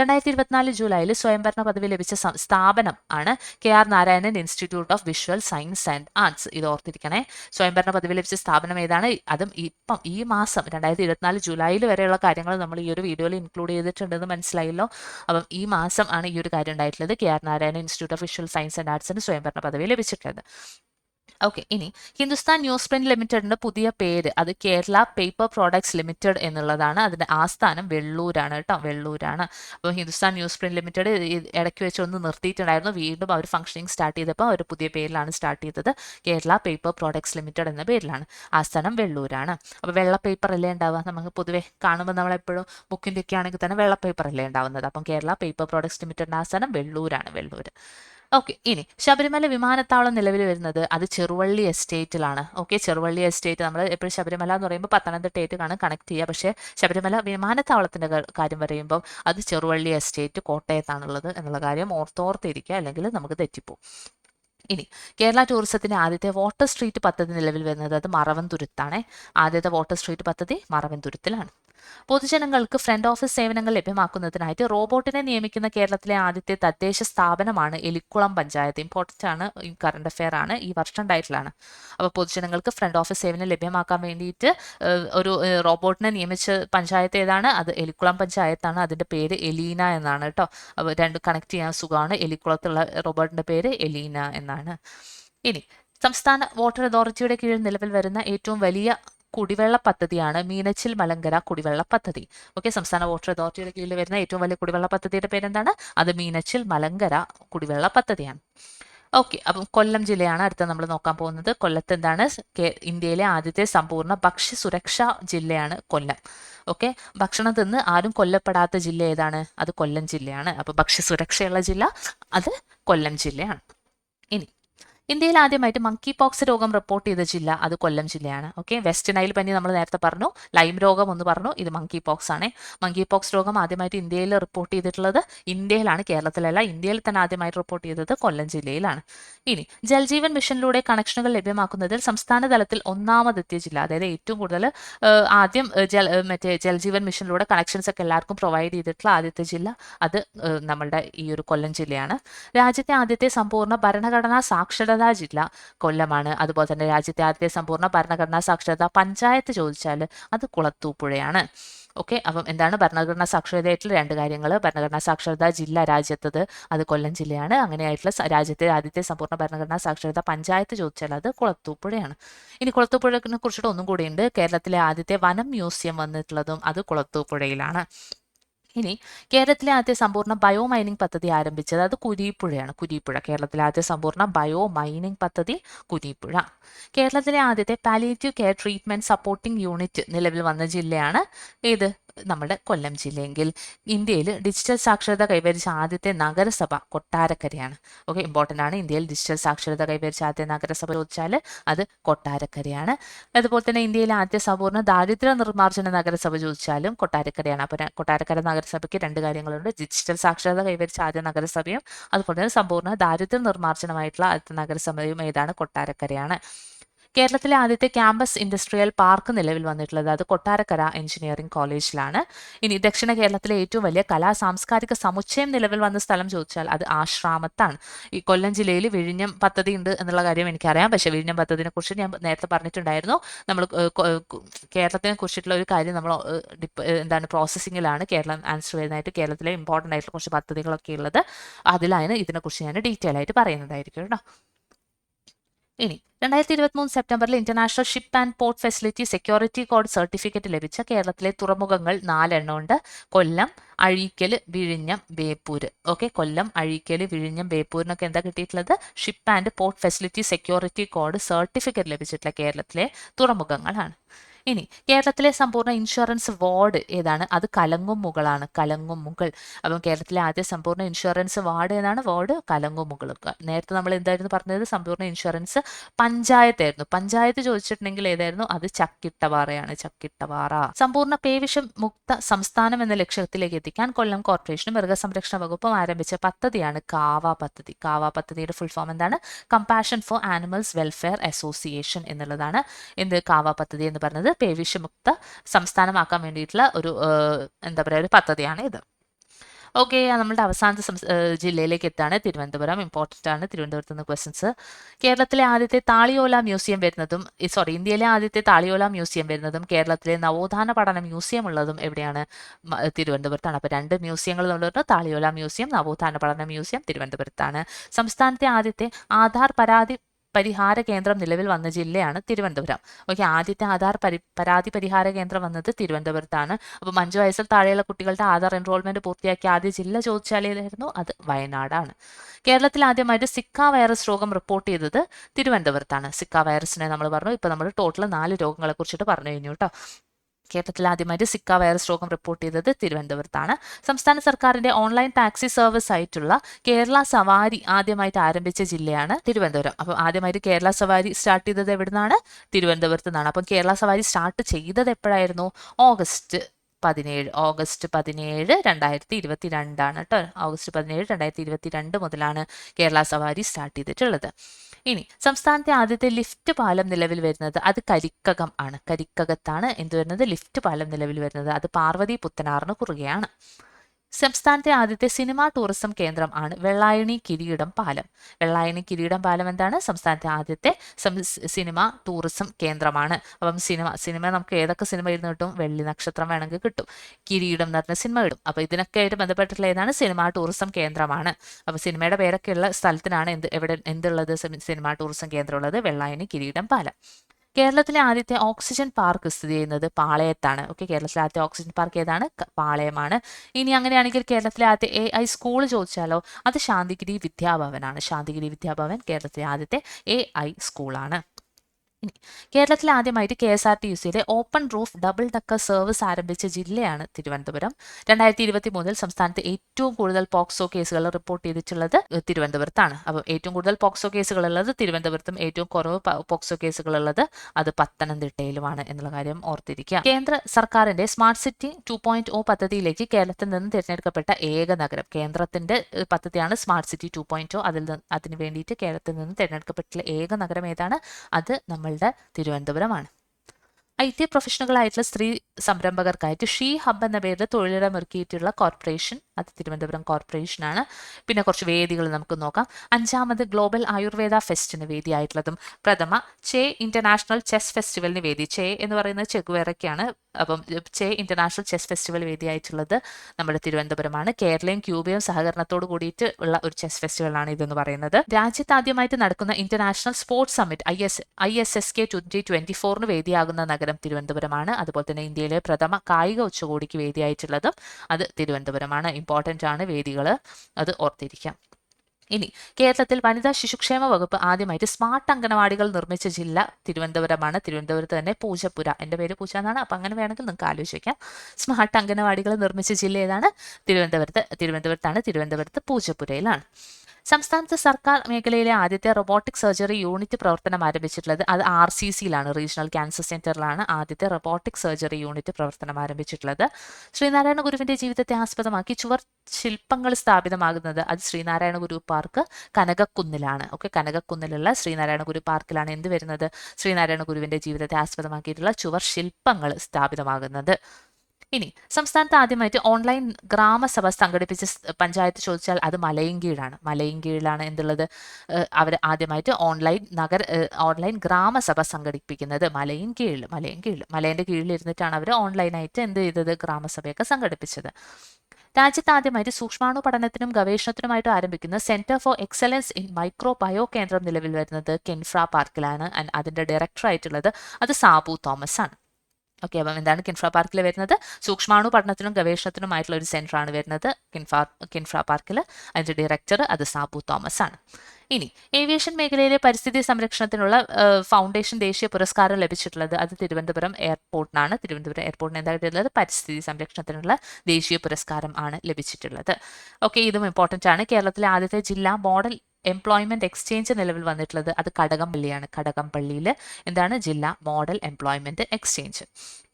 രണ്ടായിരത്തി ഇരുപത്തിനാല് ജൂലൈയിൽ സ്വയംഭരണ പദവി ലഭിച്ച സ്ഥാപനം ആണ് K R Narayanan institute of visual science and arts. ഇത് ഓർത്തിരിക്കണേ. സ്വയംഭരണ പദവി ലഭിച്ച സ്ഥാപനം ഏതാണ്? അതും ഇപ്പം ഈ മാസം രണ്ടായിരത്തി ഇരുപത്തിനാല് ജൂലൈയിൽ വരെയുള്ള കാര്യങ്ങൾ നമ്മൾ ഈ ഒരു വീഡിയോയിൽ ഇൻക്ലൂഡ് ചെയ്തിട്ടുണ്ടെന്ന് മനസ്സിലായല്ലോ. അപ്പം ഈ മാസം ആണ് ഈ ഒരു കാര്യം ഉണ്ടായിട്ടുള്ളത്. K R Narayanan institute of visual science and ആർട്സിന് സ്വയംഭരണ പദവി ലഭിച്ചിട്ടുള്ളത്. ഓക്കെ ഇനി ഹിന്ദുസ്ഥാൻ ന്യൂസ് പ്രിന്റ് ലിമിറ്റഡിന്റെ പുതിയ പേര് അത് കേരള പേപ്പർ പ്രോഡക്ട്സ് ലിമിറ്റഡ് എന്നുള്ളതാണ്. അതിന്റെ ആസ്ഥാനം വെള്ളൂരാണ് കേട്ടോ വെള്ളൂരാണ്. അപ്പോൾ ഹിന്ദുസ്ഥാൻ ന്യൂസ് പ്രിന്റ് ലിമിറ്റഡ് ഇടയ്ക്ക് വെച്ച് ഒന്ന് നിർത്തിയിട്ടുണ്ടായിരുന്നു. വീണ്ടും അവർ ഫംഗ്ഷനിങ് സ്റ്റാർട്ട് ചെയ്തപ്പോൾ അവർ പുതിയ പേരിലാണ് സ്റ്റാർട്ട് ചെയ്തത്. കേരള പേപ്പർ പ്രോഡക്ട്സ് ലിമിറ്റഡ് എന്ന പേരിലാണ് ആസ്ഥാനം വെള്ളൂരാണ്. അപ്പോൾ വെള്ള പേപ്പർ അല്ലേ ഉണ്ടാവുക? നമുക്ക് പൊതുവെ കാണുമ്പോൾ നമ്മളെപ്പോഴും ബുക്കിന്റെ ഒക്കെ ആണെങ്കിൽ തന്നെ വെള്ള പേപ്പർ അല്ലേ ഉണ്ടാവുന്നത്? അപ്പം കേരള പേപ്പർ പ്രോഡക്ട്സ് ലിമിറ്റഡിന്റെ ആസ്ഥാനം വെള്ളൂരാണ് വെള്ളൂർ ഓക്കെ ഇനി ശബരിമല വിമാനത്താവളം നിലവിൽ വരുന്നത് അത് ചെറുവള്ളി എസ്റ്റേറ്റിലാണ്. ഓക്കെ ചെറുവള്ളി എസ്റ്റേറ്റ് നമ്മൾ എപ്പോഴും ശബരിമല എന്ന് പറയുമ്പോൾ പത്തനംതിട്ടയായിട്ടാണ് കണക്ട് ചെയ്യുക പക്ഷേ ശബരിമല വിമാനത്താവളത്തിന്റെ കാര്യം പറയുമ്പോൾ അത് ചെറുവള്ളി എസ്റ്റേറ്റ് കോട്ടയത്താണുള്ളത് എന്നുള്ള കാര്യം ഓർത്തോർത്തിരിക്കുക അല്ലെങ്കിൽ നമുക്ക് തെറ്റിപ്പോവും. ഇനി കേരള ടൂറിസത്തിന്റെ ആദ്യത്തെ വാട്ടർ സ്ട്രീറ്റ് പദ്ധതി നിലവിൽ വരുന്നത് അത് മറവൻതുരുത്താണ്. ആദ്യത്തെ വാട്ടർ സ്ട്രീറ്റ് പദ്ധതി മറവൻതുരുത്തിലാണ്. പൊതുജനങ്ങൾക്ക് ഫ്രണ്ട് ഓഫീസ് സേവനങ്ങൾ ലഭ്യമാക്കുന്നതിനായിട്ട് റോബോട്ടിനെ നിയമിക്കുന്ന കേരളത്തിലെ ആദ്യത്തെ തദ്ദേശ സ്ഥാപനമാണ് എലിക്കുളം പഞ്ചായത്ത്. ഇമ്പോർട്ടന്റ് ആണ് ഈ കറണ്ട് അഫെയർ ആണ്. ഈ വർഷം ടൈറ്റിലാണ് അപ്പോൾ പൊതുജനങ്ങൾക്ക് ഫ്രണ്ട് ഓഫീസ് സേവനം ലഭ്യമാക്കാൻ വേണ്ടിയിട്ട് ഒരു റോബോട്ടിനെ നിയമിച്ച പഞ്ചായത്ത് ഏതാണ്? അത് എലിക്കുളം പഞ്ചായത്താണ്. അതിന്റെ പേര് എലീന എന്നാണ് കേട്ടോ. രണ്ട് കണക്ട് ചെയ്യാൻ സുഖമാണ്. എലിക്കുളത്തുള്ള റോബോട്ടിന്റെ പേര് എലീന എന്നാണ്. ഇനി സംസ്ഥാന വാട്ടർ അതോറിറ്റിയുടെ കീഴിൽ നിലവിൽ വരുന്ന ഏറ്റവും വലിയ കുടിവെള്ള പദ്ധതിയാണ് മീനച്ചിൽ മലങ്കര കുടിവെള്ള പദ്ധതി. ഓക്കെ സംസ്ഥാന വാട്ടർ അതോറിറ്റിയുടെ കീഴിൽ വരുന്ന ഏറ്റവും വലിയ കുടിവെള്ള പദ്ധതിയുടെ പേരെന്താണ്? അത് മീനച്ചിൽ മലങ്കര കുടിവെള്ള പദ്ധതിയാണ്. ഓക്കെ അപ്പം കൊല്ലം ജില്ലയാണ് അടുത്ത നമ്മൾ നോക്കാൻ പോകുന്നത്. കൊല്ലത്ത് എന്താണ്? ഇന്ത്യയിലെ ആദ്യത്തെ സമ്പൂർണ ഭക്ഷ്യ സുരക്ഷാ ജില്ലയാണ് കൊല്ലം. ഓക്കെ ഭക്ഷണം തിന്ന് ആരും കൊല്ലപ്പെടാത്ത ജില്ല ഏതാണ്? അത് കൊല്ലം ജില്ലയാണ്. അപ്പോൾ ഭക്ഷ്യ സുരക്ഷയുള്ള ജില്ല അത് കൊല്ലം ജില്ലയാണ്. ഇനി ഇന്ത്യയിൽ ആദ്യമായിട്ട് മങ്കി പോക്സ് രോഗം റിപ്പോർട്ട് ചെയ്ത ജില്ല അത് കൊല്ലം ജില്ലയാണ്. ഓക്കെ വെസ്റ്റ് നൈൽ പനി നമ്മൾ നേരത്തെ പറഞ്ഞു. ലൈം രോഗം എന്ന് പറഞ്ഞു. ഇത് മങ്കി പോക്സ് ആണ്. മങ്കി പോക്സ് രോഗം ആദ്യമായിട്ട് ഇന്ത്യയിൽ റിപ്പോർട്ട് ചെയ്തിട്ടുള്ളത് ഇന്ത്യയിലാണ്. കേരളത്തിലല്ല ഇന്ത്യയിൽ തന്നെ ആദ്യമായിട്ട് റിപ്പോർട്ട് ചെയ്തത് കൊല്ലം ജില്ലയിലാണ്. ഇനി ജൽജീവൻ മിഷനിലൂടെ കണക്ഷനുകൾ ലഭ്യമാക്കുന്നതിൽ സംസ്ഥാന തലത്തിൽ ഒന്നാമതെത്തിയ ജില്ല അതായത് ഏറ്റവും കൂടുതൽ ആദ്യം ജൽ മറ്റേ ജൽജീവൻ മിഷനിലൂടെ കണക്ഷൻസ് ഒക്കെ എല്ലാവർക്കും പ്രൊവൈഡ് ചെയ്തിട്ടുള്ള ആദ്യത്തെ ജില്ല അത് നമ്മളുടെ ഈ ഒരു കൊല്ലം ജില്ലയാണ്. രാജ്യത്തെ ആദ്യത്തെ സമ്പൂർണ ഭരണഘടനാ സാക്ഷരത സാക്ഷരതാ ജില്ല കൊല്ലമാണ്. അതുപോലെ തന്നെ രാജ്യത്തെ ആദ്യത്തെ സമ്പൂർണ ഭരണഘടനാ സാക്ഷരതാ പഞ്ചായത്ത് ചോദിച്ചാൽ അത് കുളത്തൂപ്പുഴയാണ്. ഓക്കെ അപ്പം എന്താണ് ഭരണഘടനാ സാക്ഷരതയായിട്ടുള്ള രണ്ട് കാര്യങ്ങൾ? ഭരണഘടനാ സാക്ഷരതാ ജില്ല രാജ്യത്തത് അത് കൊല്ലം ജില്ലയാണ്. അങ്ങനെയായിട്ടുള്ള രാജ്യത്തെ ആദ്യത്തെ സമ്പൂർണ ഭരണഘടനാ സാക്ഷരത പഞ്ചായത്ത് ചോദിച്ചാൽ അത് കുളത്തൂപ്പുഴയാണ്. ഇനി കുളത്തൂപ്പുഴയെ കുറിച്ചിട്ട് ഒന്നും കൂടിയുണ്ട്. കേരളത്തിലെ ആദ്യത്തെ വനം മ്യൂസിയം വന്നിട്ടുള്ളതും അത് കുളത്തൂപ്പുഴയിലാണ്. ഇനി കേരളത്തിലെ ആദ്യ സമ്പൂർണ ബയോ മൈനിങ് പദ്ധതി ആരംഭിച്ചത് അത് കുരീപ്പുഴയാണ്. കുരീപ്പുഴ കേരളത്തിലെ ആദ്യ സമ്പൂർണ ബയോ മൈനിങ് പദ്ധതി കുരീപ്പുഴ. കേരളത്തിലെ ആദ്യത്തെ palliative care treatment supporting unit നിലവിൽ വന്ന ജില്ലയാണ് ഏത്? നമ്മുടെ കൊല്ലം ജില്ലയെങ്കിൽ ഇന്ത്യയിൽ ഡിജിറ്റൽ സാക്ഷരത കൈവരിച്ച ആദ്യത്തെ നഗരസഭ കൊട്ടാരക്കരയാണ്. ഓക്കെ ഇമ്പോർട്ടന്റ് ആണ്. ഇന്ത്യയിൽ ഡിജിറ്റൽ സാക്ഷരത കൈവരിച്ച ആദ്യത്തെ നഗരസഭ ചോദിച്ചാൽ അത് കൊട്ടാരക്കരയാണ്. അതുപോലെ തന്നെ ഇന്ത്യയിലെ ആദ്യ സമ്പൂർണ ദാരിദ്ര്യ നിർമ്മാർജന നഗരസഭ ചോദിച്ചാലും കൊട്ടാരക്കരയാണ്. അപ്പോൾ കൊട്ടാരക്കര നഗരസഭയ്ക്ക് രണ്ട് കാര്യങ്ങളുണ്ട്. ഡിജിറ്റൽ സാക്ഷരത കൈവരിച്ച ആദ്യ നഗരസഭയും അതുപോലെ തന്നെ സമ്പൂർണ ദാരിദ്ര്യ നിർമ്മാർജനമായിട്ടുള്ള ആദ്യത്തെ നഗരസഭയും ഏതാണ്? കൊട്ടാരക്കരയാണ്. കേരളത്തിലെ ആദ്യത്തെ ക്യാമ്പസ് ഇൻഡസ്ട്രിയൽ പാർക്ക് നിലവിൽ വന്നിട്ടുള്ളത്. അത് കൊട്ടാരക്കര എഞ്ചിനീയറിംഗ് കോളേജിലാണ്. ഇനി ദക്ഷിണ കേരളത്തിലെ ഏറ്റവും വലിയ കലാ സാംസ്കാരിക സമുച്ചയം നിലവിൽ വന്ന സ്ഥലം ചോദിച്ചാൽ അത് ആശ്രാമത്താണ്. ഈ കൊല്ലം ജില്ലയിൽ വിഴിഞ്ഞം പദ്ധതി ഉണ്ട് എന്നുള്ള കാര്യം എനിക്കറിയാം. പക്ഷേ വിഴിഞ്ഞം പദ്ധതിനെ കുറിച്ച് ഞാൻ നേരത്തെ പറഞ്ഞിട്ടുണ്ടായിരുന്നു. നമ്മൾ കേരളത്തിനെ കുറിച്ചിട്ടുള്ള ഒരു കാര്യം നമ്മൾ എന്താണ് പ്രോസസ്സിങ്ങിലാണ് കേരളം ആൻസർ ചെയ്യുന്നതായിട്ട് കേരളത്തിലെ ഇമ്പോർട്ടന്റ് ആയിട്ടുള്ള കുറച്ച് പദ്ധതികളൊക്കെ ഉള്ളത്. അതിലാണ് ഇതിനെക്കുറിച്ച് ഞാൻ ഡീറ്റെയിൽ ആയിട്ട് പറയുന്നതായിരിക്കും കേട്ടോ. ഇനി രണ്ടായിരത്തി ഇരുപത്തി മൂന്ന് സെപ്റ്റംബറിൽ international ship and port facility security code certificate ലഭിച്ച കേരളത്തിലെ തുറമുഖങ്ങൾ നാലെണ്ണം ഉണ്ട്. കൊല്ലം അഴീക്കൽ വിഴിഞ്ഞം ബേപ്പൂര്. ഓക്കെ കൊല്ലം അഴീക്കൽ വിഴിഞ്ഞം ബേപ്പൂരിനൊക്കെ എന്താ കിട്ടിയിട്ടുള്ളത്? Ship and port facility security code certificate ലഭിച്ചിട്ടുള്ള കേരളത്തിലെ തുറമുഖങ്ങളാണ്. ഇനി കേരളത്തിലെ സമ്പൂർണ ഇൻഷുറൻസ് വാർഡ് ഏതാണ്? അത് കലങ്ങും മുകളാണ്. കലങ്ങും മുകൾ. അപ്പം കേരളത്തിലെ ആദ്യ സമ്പൂർണ ഇൻഷുറൻസ് വാർഡ് ഏതാണ്? വാർഡ് കലങ്ങും മുകൾ നേരത്തെ നമ്മൾ എന്തായിരുന്നു പറഞ്ഞത്? സമ്പൂർണ ഇൻഷുറൻസ് പഞ്ചായത്തായിരുന്നു പഞ്ചായത്ത് ചോദിച്ചിട്ടുണ്ടെങ്കിൽ ഏതായിരുന്നു? അത് ചക്കിട്ടവാറയാണ്. ചക്കിട്ടവാറ. സമ്പൂർണ പേവിഷം മുക്ത സംസ്ഥാനം എന്ന ലക്ഷ്യത്തിലേക്ക് എത്തിക്കാൻ കൊല്ലം കോർപ്പറേഷനും മൃഗസംരക്ഷണ വകുപ്പും ആരംഭിച്ച പദ്ധതിയാണ് കാവ പദ്ധതി. കാവ പദ്ധതിയുടെ ഫുൾ ഫോം എന്താണ്? Compassion for animals welfare association എന്നുള്ളതാണ്. എന്ത് കാവ പദ്ധതി എന്ന് പറയുന്നത് പേവിഷമുക്ത സംസ്ഥാനമാക്കാൻ വേണ്ടിയിട്ടുള്ള ഒരു എന്താ പറയുക ഒരു പദ്ധതിയാണ് ഇത്. ഓക്കെ നമ്മളുടെ അവസാനത്തെ ജില്ലയിലേക്ക് എത്താണ് തിരുവനന്തപുരം. ഇമ്പോർട്ടന്റ് ആണ്. തിരുവനന്തപുരത്ത് നിന്ന് ക്വസ്റ്റൻസ് കേരളത്തിലെ ആദ്യത്തെ താളിയോല മ്യൂസിയം വരുന്നതും സോറി ഇന്ത്യയിലെ ആദ്യത്തെ താളിയോല മ്യൂസിയം വരുന്നതും കേരളത്തിലെ നവോത്ഥാന പഠന മ്യൂസിയം ഉള്ളതും എവിടെയാണ്? തിരുവനന്തപുരത്താണ്. അപ്പോൾ രണ്ട് മ്യൂസിയങ്ങൾ നമ്മൾ താളിയോല മ്യൂസിയം നവോത്ഥാന പഠന മ്യൂസിയം തിരുവനന്തപുരത്താണ്. സംസ്ഥാനത്തെ ആദ്യത്തെ ആധാർ പരാതി പരിഹാര കേന്ദ്രം നിലവിൽ വന്ന ജില്ലയാണ് തിരുവനന്തപുരം. ഓക്കെ ആദ്യത്തെ ആധാർ പരി പരാതി പരിഹാര കേന്ദ്രം വന്നത് തിരുവനന്തപുരത്താണ്. അപ്പം അഞ്ച് വയസ്സിൽ താഴെയുള്ള കുട്ടികളുടെ ആധാർ എൻറോൾമെന്റ് പൂർത്തിയാക്കിയ ആദ്യ ജില്ല ചോദിച്ചാലേതായിരുന്നു അത് വയനാടാണ്. കേരളത്തിൽ ആദ്യമായിട്ട് സിക്ക വൈറസ് രോഗം റിപ്പോർട്ട് ചെയ്തത് തിരുവനന്തപുരത്താണ്. സിക്ക വൈറസിനെ നമ്മൾ പറഞ്ഞു. ഇപ്പം നമ്മൾ ടോട്ടൽ നാല് രോഗങ്ങളെ കുറിച്ചിട്ട് പറഞ്ഞു കഴിഞ്ഞു കേട്ടോ. കേരളത്തിൽ ആദ്യമായിട്ട് സിക്ക വൈറസ് രോഗം റിപ്പോർട്ട് ചെയ്തത് തിരുവനന്തപുരത്താണ്. സംസ്ഥാന സർക്കാരിന്റെ ഓൺലൈൻ ടാക്സി സർവീസ് ആയിട്ടുള്ള കേരള സവാരി ആദ്യമായിട്ട് ആരംഭിച്ച ജില്ലയാണ് തിരുവനന്തപുരം. അപ്പം ആദ്യമായിട്ട് കേരള സവാരി സ്റ്റാർട്ട് ചെയ്തത് എവിടുന്നാണ്? തിരുവനന്തപുരത്ത് നിന്നാണ് അപ്പം കേരള സവാരി സ്റ്റാർട്ട് ചെയ്തത് എപ്പോഴായിരുന്നു? ഓഗസ്റ്റ് പതിനേഴ് ഓഗസ്റ്റ് പതിനേഴ് രണ്ടായിരത്തി ഇരുപത്തി രണ്ടാണ് കേട്ടോ ഓഗസ്റ്റ് പതിനേഴ് രണ്ടായിരത്തി ഇരുപത്തി രണ്ട് മുതലാണ് കേരള സവാരി സ്റ്റാർട്ട് ചെയ്തിട്ടുള്ളത്. ഇനി സംസ്ഥാനത്തെ ആദ്യത്തെ ലിഫ്റ്റ് പാലം നിലവിൽ വരുന്നത് അത് കരിക്കകം ആണ്. കരിക്കകത്താണ് എന്ത് വരുന്നത്? ലിഫ്റ്റ് പാലം നിലവിൽ വരുന്നത്. അത് പാർവതി പുത്തനാറിന് കുറുകയാണ്. സംസ്ഥാനത്തെ ആദ്യത്തെ സിനിമാ ടൂറിസം കേന്ദ്രം ആണ് വെള്ളായണി കിരീടം പാലം. വെള്ളായണി കിരീടം പാലം എന്താണ്? സംസ്ഥാനത്തെ ആദ്യത്തെ സിനിമ ടൂറിസം കേന്ദ്രമാണ്. അപ്പം സിനിമ സിനിമ നമുക്ക് ഏതൊക്കെ സിനിമ ഇരുന്ന് കിട്ടും? വെള്ളി നക്ഷത്രം വേണമെങ്കിൽ കിട്ടും. കിരീടം എന്ന് പറഞ്ഞ സിനിമ കിട്ടും അപ്പോൾ ഇതിനൊക്കെ ആയിട്ട് ബന്ധപ്പെട്ടിട്ടുള്ള ഏതാണ്? സിനിമ ടൂറിസം കേന്ദ്രമാണ്. അപ്പോൾ സിനിമയുടെ പേരൊക്കെ ഉള്ള സ്ഥലത്തിനാണ് എന്ത് എവിടെ എന്തുള്ളത്? സിനിമ ടൂറിസം കേന്ദ്രം ഉള്ളത് വെള്ളായണി കിരീടം പാലം. കേരളത്തിലെ ആദ്യത്തെ ഓക്സിജൻ പാർക്ക് സ്ഥിതി ചെയ്യുന്നത് പാളയത്താണ്. ഓക്കെ കേരളത്തിലെ ആദ്യത്തെ ഓക്സിജൻ പാർക്ക് ഏതാണ്? പാളയമാണ്. ഇനി അങ്ങനെയാണെങ്കിൽ കേരളത്തിലെ ആദ്യത്തെ എ ഐ സ്കൂൾ ചോദിച്ചാലോ? അത് ശാന്തിഗിരി വിദ്യാഭവനാണ്. ശാന്തിഗിരി വിദ്യാഭവൻ കേരളത്തിലെ ആദ്യത്തെ എ ഐ സ്കൂളാണ് കേരളത്തിൽ ആദ്യമായിട്ട് കെ എസ് ആർ ടി സിയുടെ open roof double decker service ആരംഭിച്ച ജില്ലയാണ് തിരുവനന്തപുരം. രണ്ടായിരത്തി ഇരുപത്തി മൂന്നിൽ സംസ്ഥാനത്ത് ഏറ്റവും കൂടുതൽ പോക്സോ കേസുകൾ റിപ്പോർട്ട് ചെയ്തിട്ടുള്ളത് തിരുവനന്തപുരത്താണ്. അപ്പോൾ ഏറ്റവും കൂടുതൽ പോക്സോ കേസുകൾ ഉള്ളത് തിരുവനന്തപുരത്തും ഏറ്റവും കുറവ് പോക്സോ കേസുകൾ ഉള്ളത് അത് പത്തനംതിട്ടയിലുമാണ് എന്നുള്ള കാര്യം ഓർത്തിരിക്കുക. കേന്ദ്ര സർക്കാരിന്റെ smart city two point O പദ്ധതിയിലേക്ക് കേരളത്തിൽ നിന്ന് തിരഞ്ഞെടുക്കപ്പെട്ട ഏക നഗരം കേന്ദ്രത്തിന്റെ പദ്ധതിയാണ് smart city two point O അതിൽ അതിന് വേണ്ടിയിട്ട് കേരളത്തിൽ നിന്ന് തിരഞ്ഞെടുക്കപ്പെട്ടുള്ള ഏക നഗരം ഏതാണ്? അത് നമ്മൾ നമ്മളുടെ തിരുവനന്തപുരമാണ്. ഐ ടി പ്രൊഫഷണലുകളായിട്ടുള്ള സ്ത്രീ സംരംഭകർക്കായിട്ട് ഷീ ഹബ് എന്ന പേരിൽ തൊഴിലിടമൊരുക്കിയിട്ടുള്ള കോർപ്പറേഷൻ അത് തിരുവനന്തപുരം കോർപ്പറേഷനാണ് പിന്നെ കുറച്ച് വേദികൾ നമുക്ക് നോക്കാം. അഞ്ചാമത് ഗ്ലോബൽ ആയുർവേദ ഫെസ്റ്റിന് വേദിയായിട്ടുള്ളതും പ്രഥമ ചേ ഇന്റർനാഷണൽ ചെസ് ഫെസ്റ്റിവലിന് വേദി. ചെ എന്ന് പറയുന്നത് ചെഗുവേറയ്ക്കാണ് അപ്പം ചേ ഇന്റർനാഷണൽ ചെസ് ഫെസ്റ്റിവൽ വേദിയായിട്ടുള്ളത് നമ്മുടെ തിരുവനന്തപുരമാണ്. കേരളയും ക്യൂബയും സഹകരണത്തോട് കൂടിയിട്ട് ഉള്ള ഒരു ചെസ് ഫെസ്റ്റിവലാണ് ഇതെന്ന് പറയുന്നത്. രാജ്യത്ത് ആദ്യമായിട്ട് നടക്കുന്ന international sports summit I S I S S K twenty twenty ഫോറിന് വേദിയാകുന്ന നഗരം തിരുവനന്തപുരമാണ്. അതുപോലെ തന്നെ ഇന്ത്യയിലെ പ്രഥമ കായിക ഉച്ചകോടിക്ക് വേദിയായിട്ടുള്ളതും അത് തിരുവനന്തപുരമാണ്. ഇമ്പോർട്ടന്റ് ആണ് വേദികൾ അത് ഓർത്തിരിക്കാം. ഇനി കേരളത്തിൽ വനിതാ ശിശുക്ഷേമ വകുപ്പ് ആദ്യമായിട്ട് സ്മാർട്ട് അംഗനവാടികൾ നിർമ്മിച്ച ജില്ല തിരുവനന്തപുരമാണ്. തിരുവനന്തപുരത്ത് തന്നെ പൂജപ്പുര. എന്റെ പേര് പൂജ എന്നാണ്. അപ്പം അങ്ങനെ വേണമെങ്കിൽ നിങ്ങൾക്ക് ആലോചിക്കാം. സ്മാർട്ട് അംഗനവാടികൾ നിർമ്മിച്ച ജില്ല ഏതാണ്? തിരുവനന്തപുരത്ത്. തിരുവനന്തപുരത്താണ്. തിരുവനന്തപുരത്ത് പൂജപ്പുരയിലാണ്. സംസ്ഥാനത്ത് സർക്കാർ മേഖലയിലെ ആദ്യത്തെ റോബോട്ടിക് സർജറി യൂണിറ്റ് പ്രവർത്തനം ആരംഭിച്ചിട്ടുള്ളത് അത് ആർ സി സിയിലാണ് റീജിയണൽ ക്യാൻസർ സെന്ററിലാണ് ആദ്യത്തെ റോബോട്ടിക് സർജറി യൂണിറ്റ് പ്രവർത്തനം ആരംഭിച്ചിട്ടുള്ളത്. ശ്രീനാരായണ ഗുരുവിന്റെ ജീവിതത്തെ ആസ്പദമാക്കി ചുവർ ശില്പങ്ങൾ സ്ഥാപിതമാകുന്നത് അത് ശ്രീനാരായണ ഗുരു പാർക്ക് കനകക്കുന്നിലാണ്. ഓക്കെ കനകക്കുന്നിലുള്ള ശ്രീനാരായണ ഗുരു പാർക്കിലാണ് എന്ത് വരുന്നത്? ശ്രീനാരായണ ഗുരുവിന്റെ ജീവിതത്തെ ആസ്പദമാക്കിയിട്ടുള്ള ചുവർ ശില്പങ്ങൾ സ്ഥാപിതമാകുന്നത്. ഇനി സംസ്ഥാനത്ത് ആദ്യമായിട്ട് ഓൺലൈൻ ഗ്രാമസഭ സംഘടിപ്പിച്ച പഞ്ചായത്ത് ചോദിച്ചാൽ അത് മലയും കീഴാണ് മലയും കീഴിലാണ് എന്തുള്ളത് അവർ ആദ്യമായിട്ട് ഓൺലൈൻ നഗർ ഓൺലൈൻ ഗ്രാമസഭ സംഘടിപ്പിക്കുന്നത് മലയിൻ കീഴിൽ മലയിൻ കീഴിൽ മലേന്റെ കീഴിൽ ഇരുന്നിട്ടാണ് അവർ ഓൺലൈനായിട്ട് എന്ത് ചെയ്തത്? ഗ്രാമസഭയൊക്കെ സംഘടിപ്പിച്ചത്. രാജ്യത്ത് ആദ്യമായിട്ട് സൂക്ഷ്മാണു പഠനത്തിനും ഗവേഷണത്തിനുമായിട്ട് ആരംഭിക്കുന്ന centre for excellence in micro bio കേന്ദ്രം നിലവിൽ വരുന്നത് കെൻഫ്ര പാർക്കിലാണ്. അതിന്റെ ഡയറക്ടർ ആയിട്ടുള്ളത് അത് സാബു തോമസ് ആണ് ഓക്കെ അപ്പം എന്താണ് കിൻഫ്ര പാർക്കിൽ വരുന്നത്? സൂക്ഷ്മാണു പഠനത്തിനും ഗവേഷണത്തിനുമായിട്ടുള്ള ഒരു സെന്ററാണ് വരുന്നത് കിൻഫാ കിൻഫ്ര പാർക്കിൽ അതിന്റെ ഡയറക്ടർ അത് സാബു തോമസ് ആണ്. ഇനി ഏവിയേഷൻ മേഖലയിലെ പരിസ്ഥിതി സംരക്ഷണത്തിനുള്ള ഫൗണ്ടേഷൻ ദേശീയ പുരസ്കാരം ലഭിച്ചിട്ടുള്ളത് അത് തിരുവനന്തപുരം എയർപോർട്ടിനാണ്. തിരുവനന്തപുരം എയർപോർട്ടിന് എന്താ കിട്ടിയിട്ടുള്ളത് പരിസ്ഥിതി സംരക്ഷണത്തിനുള്ള ദേശീയ പുരസ്കാരം ആണ് ലഭിച്ചിട്ടുള്ളത്. ഓക്കെ ഇതും ഇമ്പോർട്ടന്റ് ആണ്. കേരളത്തിലെ ആദ്യത്തെ ജില്ലാ മോഡൽ എംപ്ലോയ്മെന്റ് എക്സ്ചേഞ്ച് നിലവിൽ വന്നിട്ടുള്ളത് അത് കടകംപള്ളിയാണ് കടകംപള്ളിയിൽ എന്താണ്? ജില്ലാ മോഡൽ എംപ്ലോയ്മെന്റ് എക്സ്ചേഞ്ച്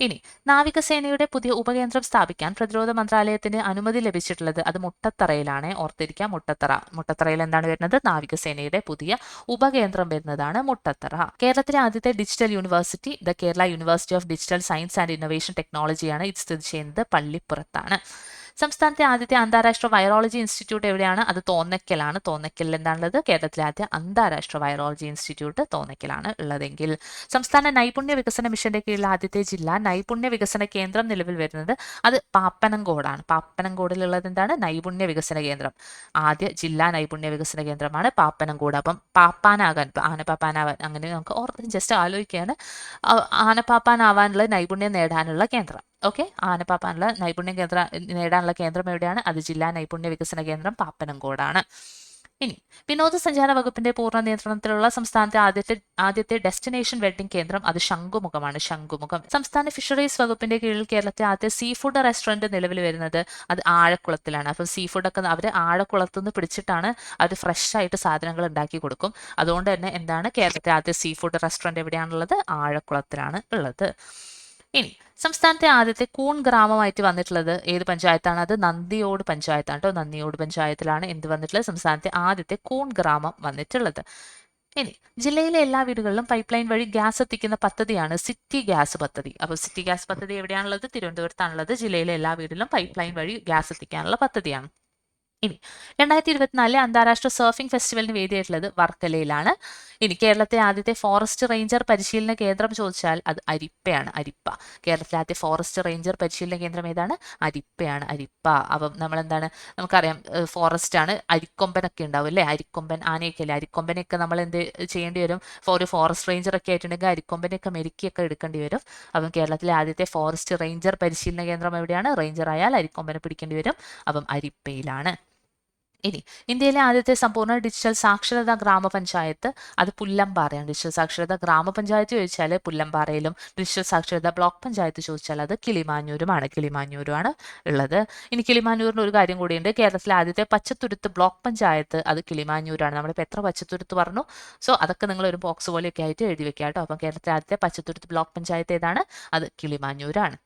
ഇനി നാവികസേനയുടെ പുതിയ ഉപകേന്ദ്രം സ്ഥാപിക്കാൻ പ്രതിരോധ മന്ത്രാലയത്തിന് അനുമതി ലഭിച്ചിട്ടുള്ളത് അത് മുട്ടത്തറയിലാണ്. ഓർത്തിരിക്കുക മുട്ടത്തറ. മുട്ടത്തറയിൽ എന്താണ് വരുന്നത്? നാവികസേനയുടെ പുതിയ ഉപകേന്ദ്രം വരുന്നതാണ് മുട്ടത്തറ. കേരളത്തിലെ ആദ്യത്തെ digital university the Kerala university of digital science and innovation ടെക്നോളജിയാണ് ഇത് സ്ഥിതി ചെയ്യുന്നത് പള്ളിപ്പുറത്താണ്. സംസ്ഥാനത്തെ ആദ്യത്തെ അന്താരാഷ്ട്ര വൈറോളജി ഇൻസ്റ്റിറ്റ്യൂട്ട് എവിടെയാണ്? അത് തോന്നക്കലാണ്. തോന്നക്കലിൽ എന്താണുള്ളത്? കേരളത്തിലെ ആദ്യ അന്താരാഷ്ട്ര വൈറോളജി ഇൻസ്റ്റിറ്റ്യൂട്ട് തോന്നക്കലാണ് ഉള്ളതെങ്കിൽ. സംസ്ഥാന നൈപുണ്യ വികസന മിഷന്റെ കീഴിൽ ആദ്യത്തെ ജില്ല നൈപുണ്യ വികസന കേന്ദ്രം നിലവിൽ വരുന്നത് അത് പാപ്പനംകോടാണ്. പാപ്പനംകോടിലുള്ളത് എന്താണ് നൈപുണ്യ വികസന കേന്ദ്രം. ആദ്യ ജില്ലാ നൈപുണ്യ വികസന കേന്ദ്രമാണ് പാപ്പനംകോട്. അപ്പം പാപ്പാനാകാൻ ആനപ്പാപ്പാനാവാൻ അങ്ങനെ നമുക്ക് ഓർത്ത് ജസ്റ്റ് ആലോചിക്കുകയാണ് ആനപ്പാപ്പാനാവാനുള്ള നൈപുണ്യം നേടാനുള്ള കേന്ദ്രം. ഓക്കെ. ആനപ്പാപ്പാനുള്ള നൈപുണ്യ കേന്ദ്ര നേടാനുള്ള കേന്ദ്രം എവിടെയാണ്? അത് ജില്ലാ നൈപുണ്യ വികസന കേന്ദ്രം പാപ്പനംകോടാണ്. ഇനി വിനോദസഞ്ചാര വകുപ്പിന്റെ പൂർണ നിയന്ത്രണത്തിലുള്ള സംസ്ഥാനത്തെ ആദ്യത്തെ ആദ്യത്തെ ഡെസ്റ്റിനേഷൻ വെഡിംഗ് കേന്ദ്രം അത് ശംഖുമുഖമാണ്. ശംഖുമുഖം. സംസ്ഥാന ഫിഷറീസ് വകുപ്പിന്റെ കീഴിൽ കേരളത്തെ ആദ്യ സീ ഫുഡ് റെസ്റ്റോറന്റ് നിലവിൽ വരുന്നത് അത് ആഴക്കുളത്തിലാണ്. അപ്പം സീ ഫുഡൊക്കെ അവർ ആഴക്കുളത്തുനിന്ന് പിടിച്ചിട്ടാണ് അവർ ഫ്രഷ് ആയിട്ട് സാധനങ്ങൾ ഉണ്ടാക്കി കൊടുക്കും. അതുകൊണ്ട് തന്നെ എന്താണ്? കേരളത്തെ ആദ്യ സീ ഫുഡ് റെസ്റ്റോറന്റ് എവിടെയാണുള്ളത്? ആഴക്കുളത്തിലാണ് ഉള്ളത്. ഇനി സംസ്ഥാനത്തെ ആദ്യത്തെ കൂൺ ഗ്രാമമായിട്ട് വന്നിട്ടുള്ളത് ഏത് പഞ്ചായത്താണ്? അത് നന്ദിയോട് പഞ്ചായത്താണ് കേട്ടോ നന്ദിയോട് പഞ്ചായത്തിലാണ് എന്ത് വന്നിട്ടുള്ളത്? സംസ്ഥാനത്തെ ആദ്യത്തെ കൂൺ ഗ്രാമം വന്നിട്ടുള്ളത്. ഇനി ജില്ലയിലെ എല്ലാ വീടുകളിലും പൈപ്പ് ലൈൻ വഴി ഗ്യാസ് എത്തിക്കുന്ന പദ്ധതിയാണ് സിറ്റി ഗ്യാസ് പദ്ധതി. അപ്പോൾ സിറ്റി ഗ്യാസ് പദ്ധതി എവിടെയാണുള്ളത്? തിരുവനന്തപുരത്താണുള്ളത്. ജില്ലയിലെ എല്ലാ വീടുകളിലും പൈപ്പ് ലൈൻ വഴി ഗ്യാസ് എത്തിക്കാനുള്ള പദ്ധതിയാണ്. ഇനി രണ്ടായിരത്തി ഇരുപത്തിനാലിലെ അന്താരാഷ്ട്ര സർഫിംഗ് ഫെസ്റ്റിവലിന് വേദിയായിട്ടുള്ളത് വർക്കലയിലാണ്. ഇനി കേരളത്തെ ആദ്യത്തെ ഫോറസ്റ്റ് റേഞ്ചർ പരിശീലന കേന്ദ്രം ചോദിച്ചാൽ അത് അരിപ്പയാണ് അരിപ്പ. കേരളത്തിലെ ആദ്യത്തെ ഫോറസ്റ്റ് റേഞ്ചർ പരിശീലന കേന്ദ്രം ഏതാണ്? അരിപ്പയാണ് അരിപ്പ. അപ്പം നമ്മൾ എന്താണ് നമുക്കറിയാം ഫോറസ്റ്റ് ആണ് അരിക്കൊമ്പനൊക്കെ ഉണ്ടാവും അല്ലേ? അരിക്കൊമ്പൻ ആനയൊക്കെ അല്ലേ? അരിക്കൊമ്പനൊക്കെ നമ്മൾ എന്ത് ചെയ്യേണ്ടി വരും? ഒരു ഫോറസ്റ്റ് റേഞ്ചർ ഒക്കെ ആയിട്ടുണ്ടെങ്കിൽ അരിക്കൊമ്പനൊക്കെ മെരുക്കിയൊക്കെ എടുക്കേണ്ടി വരും. അപ്പം കേരളത്തിലെ ആദ്യത്തെ ഫോറസ്റ്റ് റേഞ്ചർ പരിശീലന കേന്ദ്രം എവിടെയാണ്? റേഞ്ചർ ആയാൽ അരിക്കൊമ്പനെ പിടിക്കേണ്ടി വരും. അപ്പം അരിപ്പയിലാണ്. ഇനി ഇന്ത്യയിലെ ആദ്യത്തെ സമ്പൂർണ ഡിജിറ്റൽ സാക്ഷരതാ ഗ്രാമപഞ്ചായത്ത് അത് പുല്ലംപാറയാണ് ഡിജിറ്റൽ സാക്ഷരതാ ഗ്രാമപഞ്ചായത്ത് ചോദിച്ചാൽ പുല്ലമ്പാറയിലും ഡിജിറ്റൽ സാക്ഷരതാ ബ്ലോക്ക് പഞ്ചായത്ത് ചോദിച്ചാൽ അത് കിളിമാഞ്ഞൂരുമാണ് കിളിമാഞ്ഞൂരുമാണ് ഉള്ളത്. ഇനി കിളിമാഞ്ഞൂരിന് ഒരു കാര്യം കൂടിയുണ്ട്. കേരളത്തിലെ ആദ്യത്തെ പച്ചത്തുരുത്ത് ബ്ലോക്ക് പഞ്ചായത്ത് അത് കിളിമാഞ്ഞൂരാണ് നമ്മളിപ്പോൾ എത്ര പച്ചത്തുരുത്ത് പറഞ്ഞു? സോ അതൊക്കെ നിങ്ങൾ ഒരു ബോക്സ് പോലെയൊക്കെ ആയിട്ട് എഴുതി വെക്കാം കേട്ടോ. അപ്പം കേരളത്തിലെ ആദ്യത്തെ പച്ചത്തുരുത്ത് ബ്ലോക്ക് പഞ്ചായത്ത് ഏതാണ്? അത് കിളിമാഞ്ഞൂരാണ്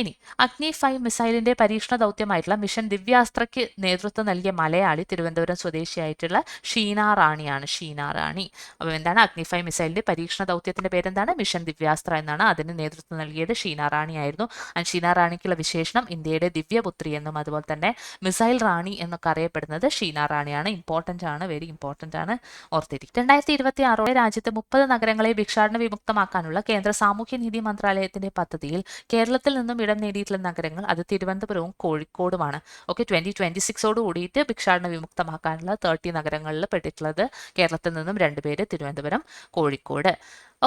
ഇനി അഗ്നി ഫൈവ് മിസൈലിന്റെ പരീക്ഷണ ദൗത്യമായിട്ടുള്ള മിഷൻ ദിവ്യാസ്ത്രയ്ക്ക് നേതൃത്വം നൽകിയ മലയാളി തിരുവനന്തപുരം സ്വദേശിയായിട്ടുള്ള ഷീന റാണിയാണ്. ഷീന റാണി. അപ്പോൾ എന്താണ്? അഗ്നി ഫൈവ് മിസൈലിന്റെ പരീക്ഷണ ദൗത്യത്തിന്റെ പേരെന്താണ്? മിഷൻ ദിവ്യാസ്ത്ര എന്നാണ് അതിന് നേതൃത്വം നൽകിയത് ഷീന റാണി ആയിരുന്നു ആൻഡ് ഷീന റാണിക്കുള്ള വിശേഷണം ഇന്ത്യയുടെ ദിവ്യപുത്രി എന്നും അതുപോലെ തന്നെ മിസൈൽ റാണി എന്നൊക്കെ അറിയപ്പെടുന്നത് ഷീന റാണിയാണ്. ഇമ്പോർട്ടന്റ് ആണ് വെരി ഇമ്പോർട്ടന്റ് ആണ്. ഓർത്തിരിക്കും രണ്ടായിരത്തി ഇരുപത്തി ആറോടെ രാജ്യത്ത് മുപ്പത് നഗരങ്ങളെ ഭിക്ഷാടന വിമുക്തമാക്കാനുള്ള കേന്ദ്ര സാമൂഹ്യനീതി മന്ത്രാലയത്തിന്റെ പദ്ധതിയിൽ കേരളത്തിൽ നിന്നും ഇടം നേടിയിട്ടുള്ള നഗരങ്ങൾ അത് തിരുവനന്തപുരവും കോഴിക്കോടുമാണ്. ഓക്കെ ട്വന്റി ട്വന്റി സിക്സോട് കൂടിയിട്ട് ഭിക്ഷാടന വിമുക്തമാക്കാനുള്ള തേർട്ടി നഗരങ്ങളിൽ പെട്ടിട്ടുള്ളത് കേരളത്തിൽ നിന്നും രണ്ടുപേര് തിരുവനന്തപുരം കോഴിക്കോട്.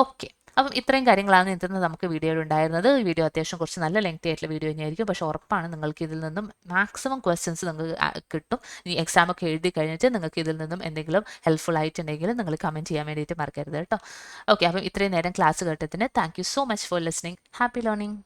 ഓക്കെ അപ്പം ഇത്രയും കാര്യങ്ങളാണ് ഇന്നത്തെ നമുക്ക് വീഡിയോയിൽ ഉണ്ടായിരുന്നത്. ഈ വീഡിയോ അത്യാവശ്യം കുറച്ച് നല്ല ലെങ്തി ആയിട്ടുള്ള വീഡിയോ തന്നെയായിരിക്കും. പക്ഷേ ഉറപ്പാണ് നിങ്ങൾക്ക് ഇതിൽ നിന്നും മാക്സിമം ക്വസ്റ്റ്യൻസ് നിങ്ങൾക്ക് കിട്ടും. ഈ എക്സാം ഒക്കെ എഴുതി കഴിഞ്ഞിട്ട് നിങ്ങൾക്ക് ഇതിൽ നിന്നും എന്തെങ്കിലും ഹെൽപ്ഫുൾ ആയിട്ടുണ്ടെങ്കിൽ നിങ്ങൾ കമന്റ് ചെയ്യാൻ വേണ്ടിയിട്ട് മറക്കരുത് കേട്ടോ. ഓക്കെ അപ്പം ഇത്രയും നേരം ക്ലാസ് കേട്ടതിന് thank so much for listening happy learning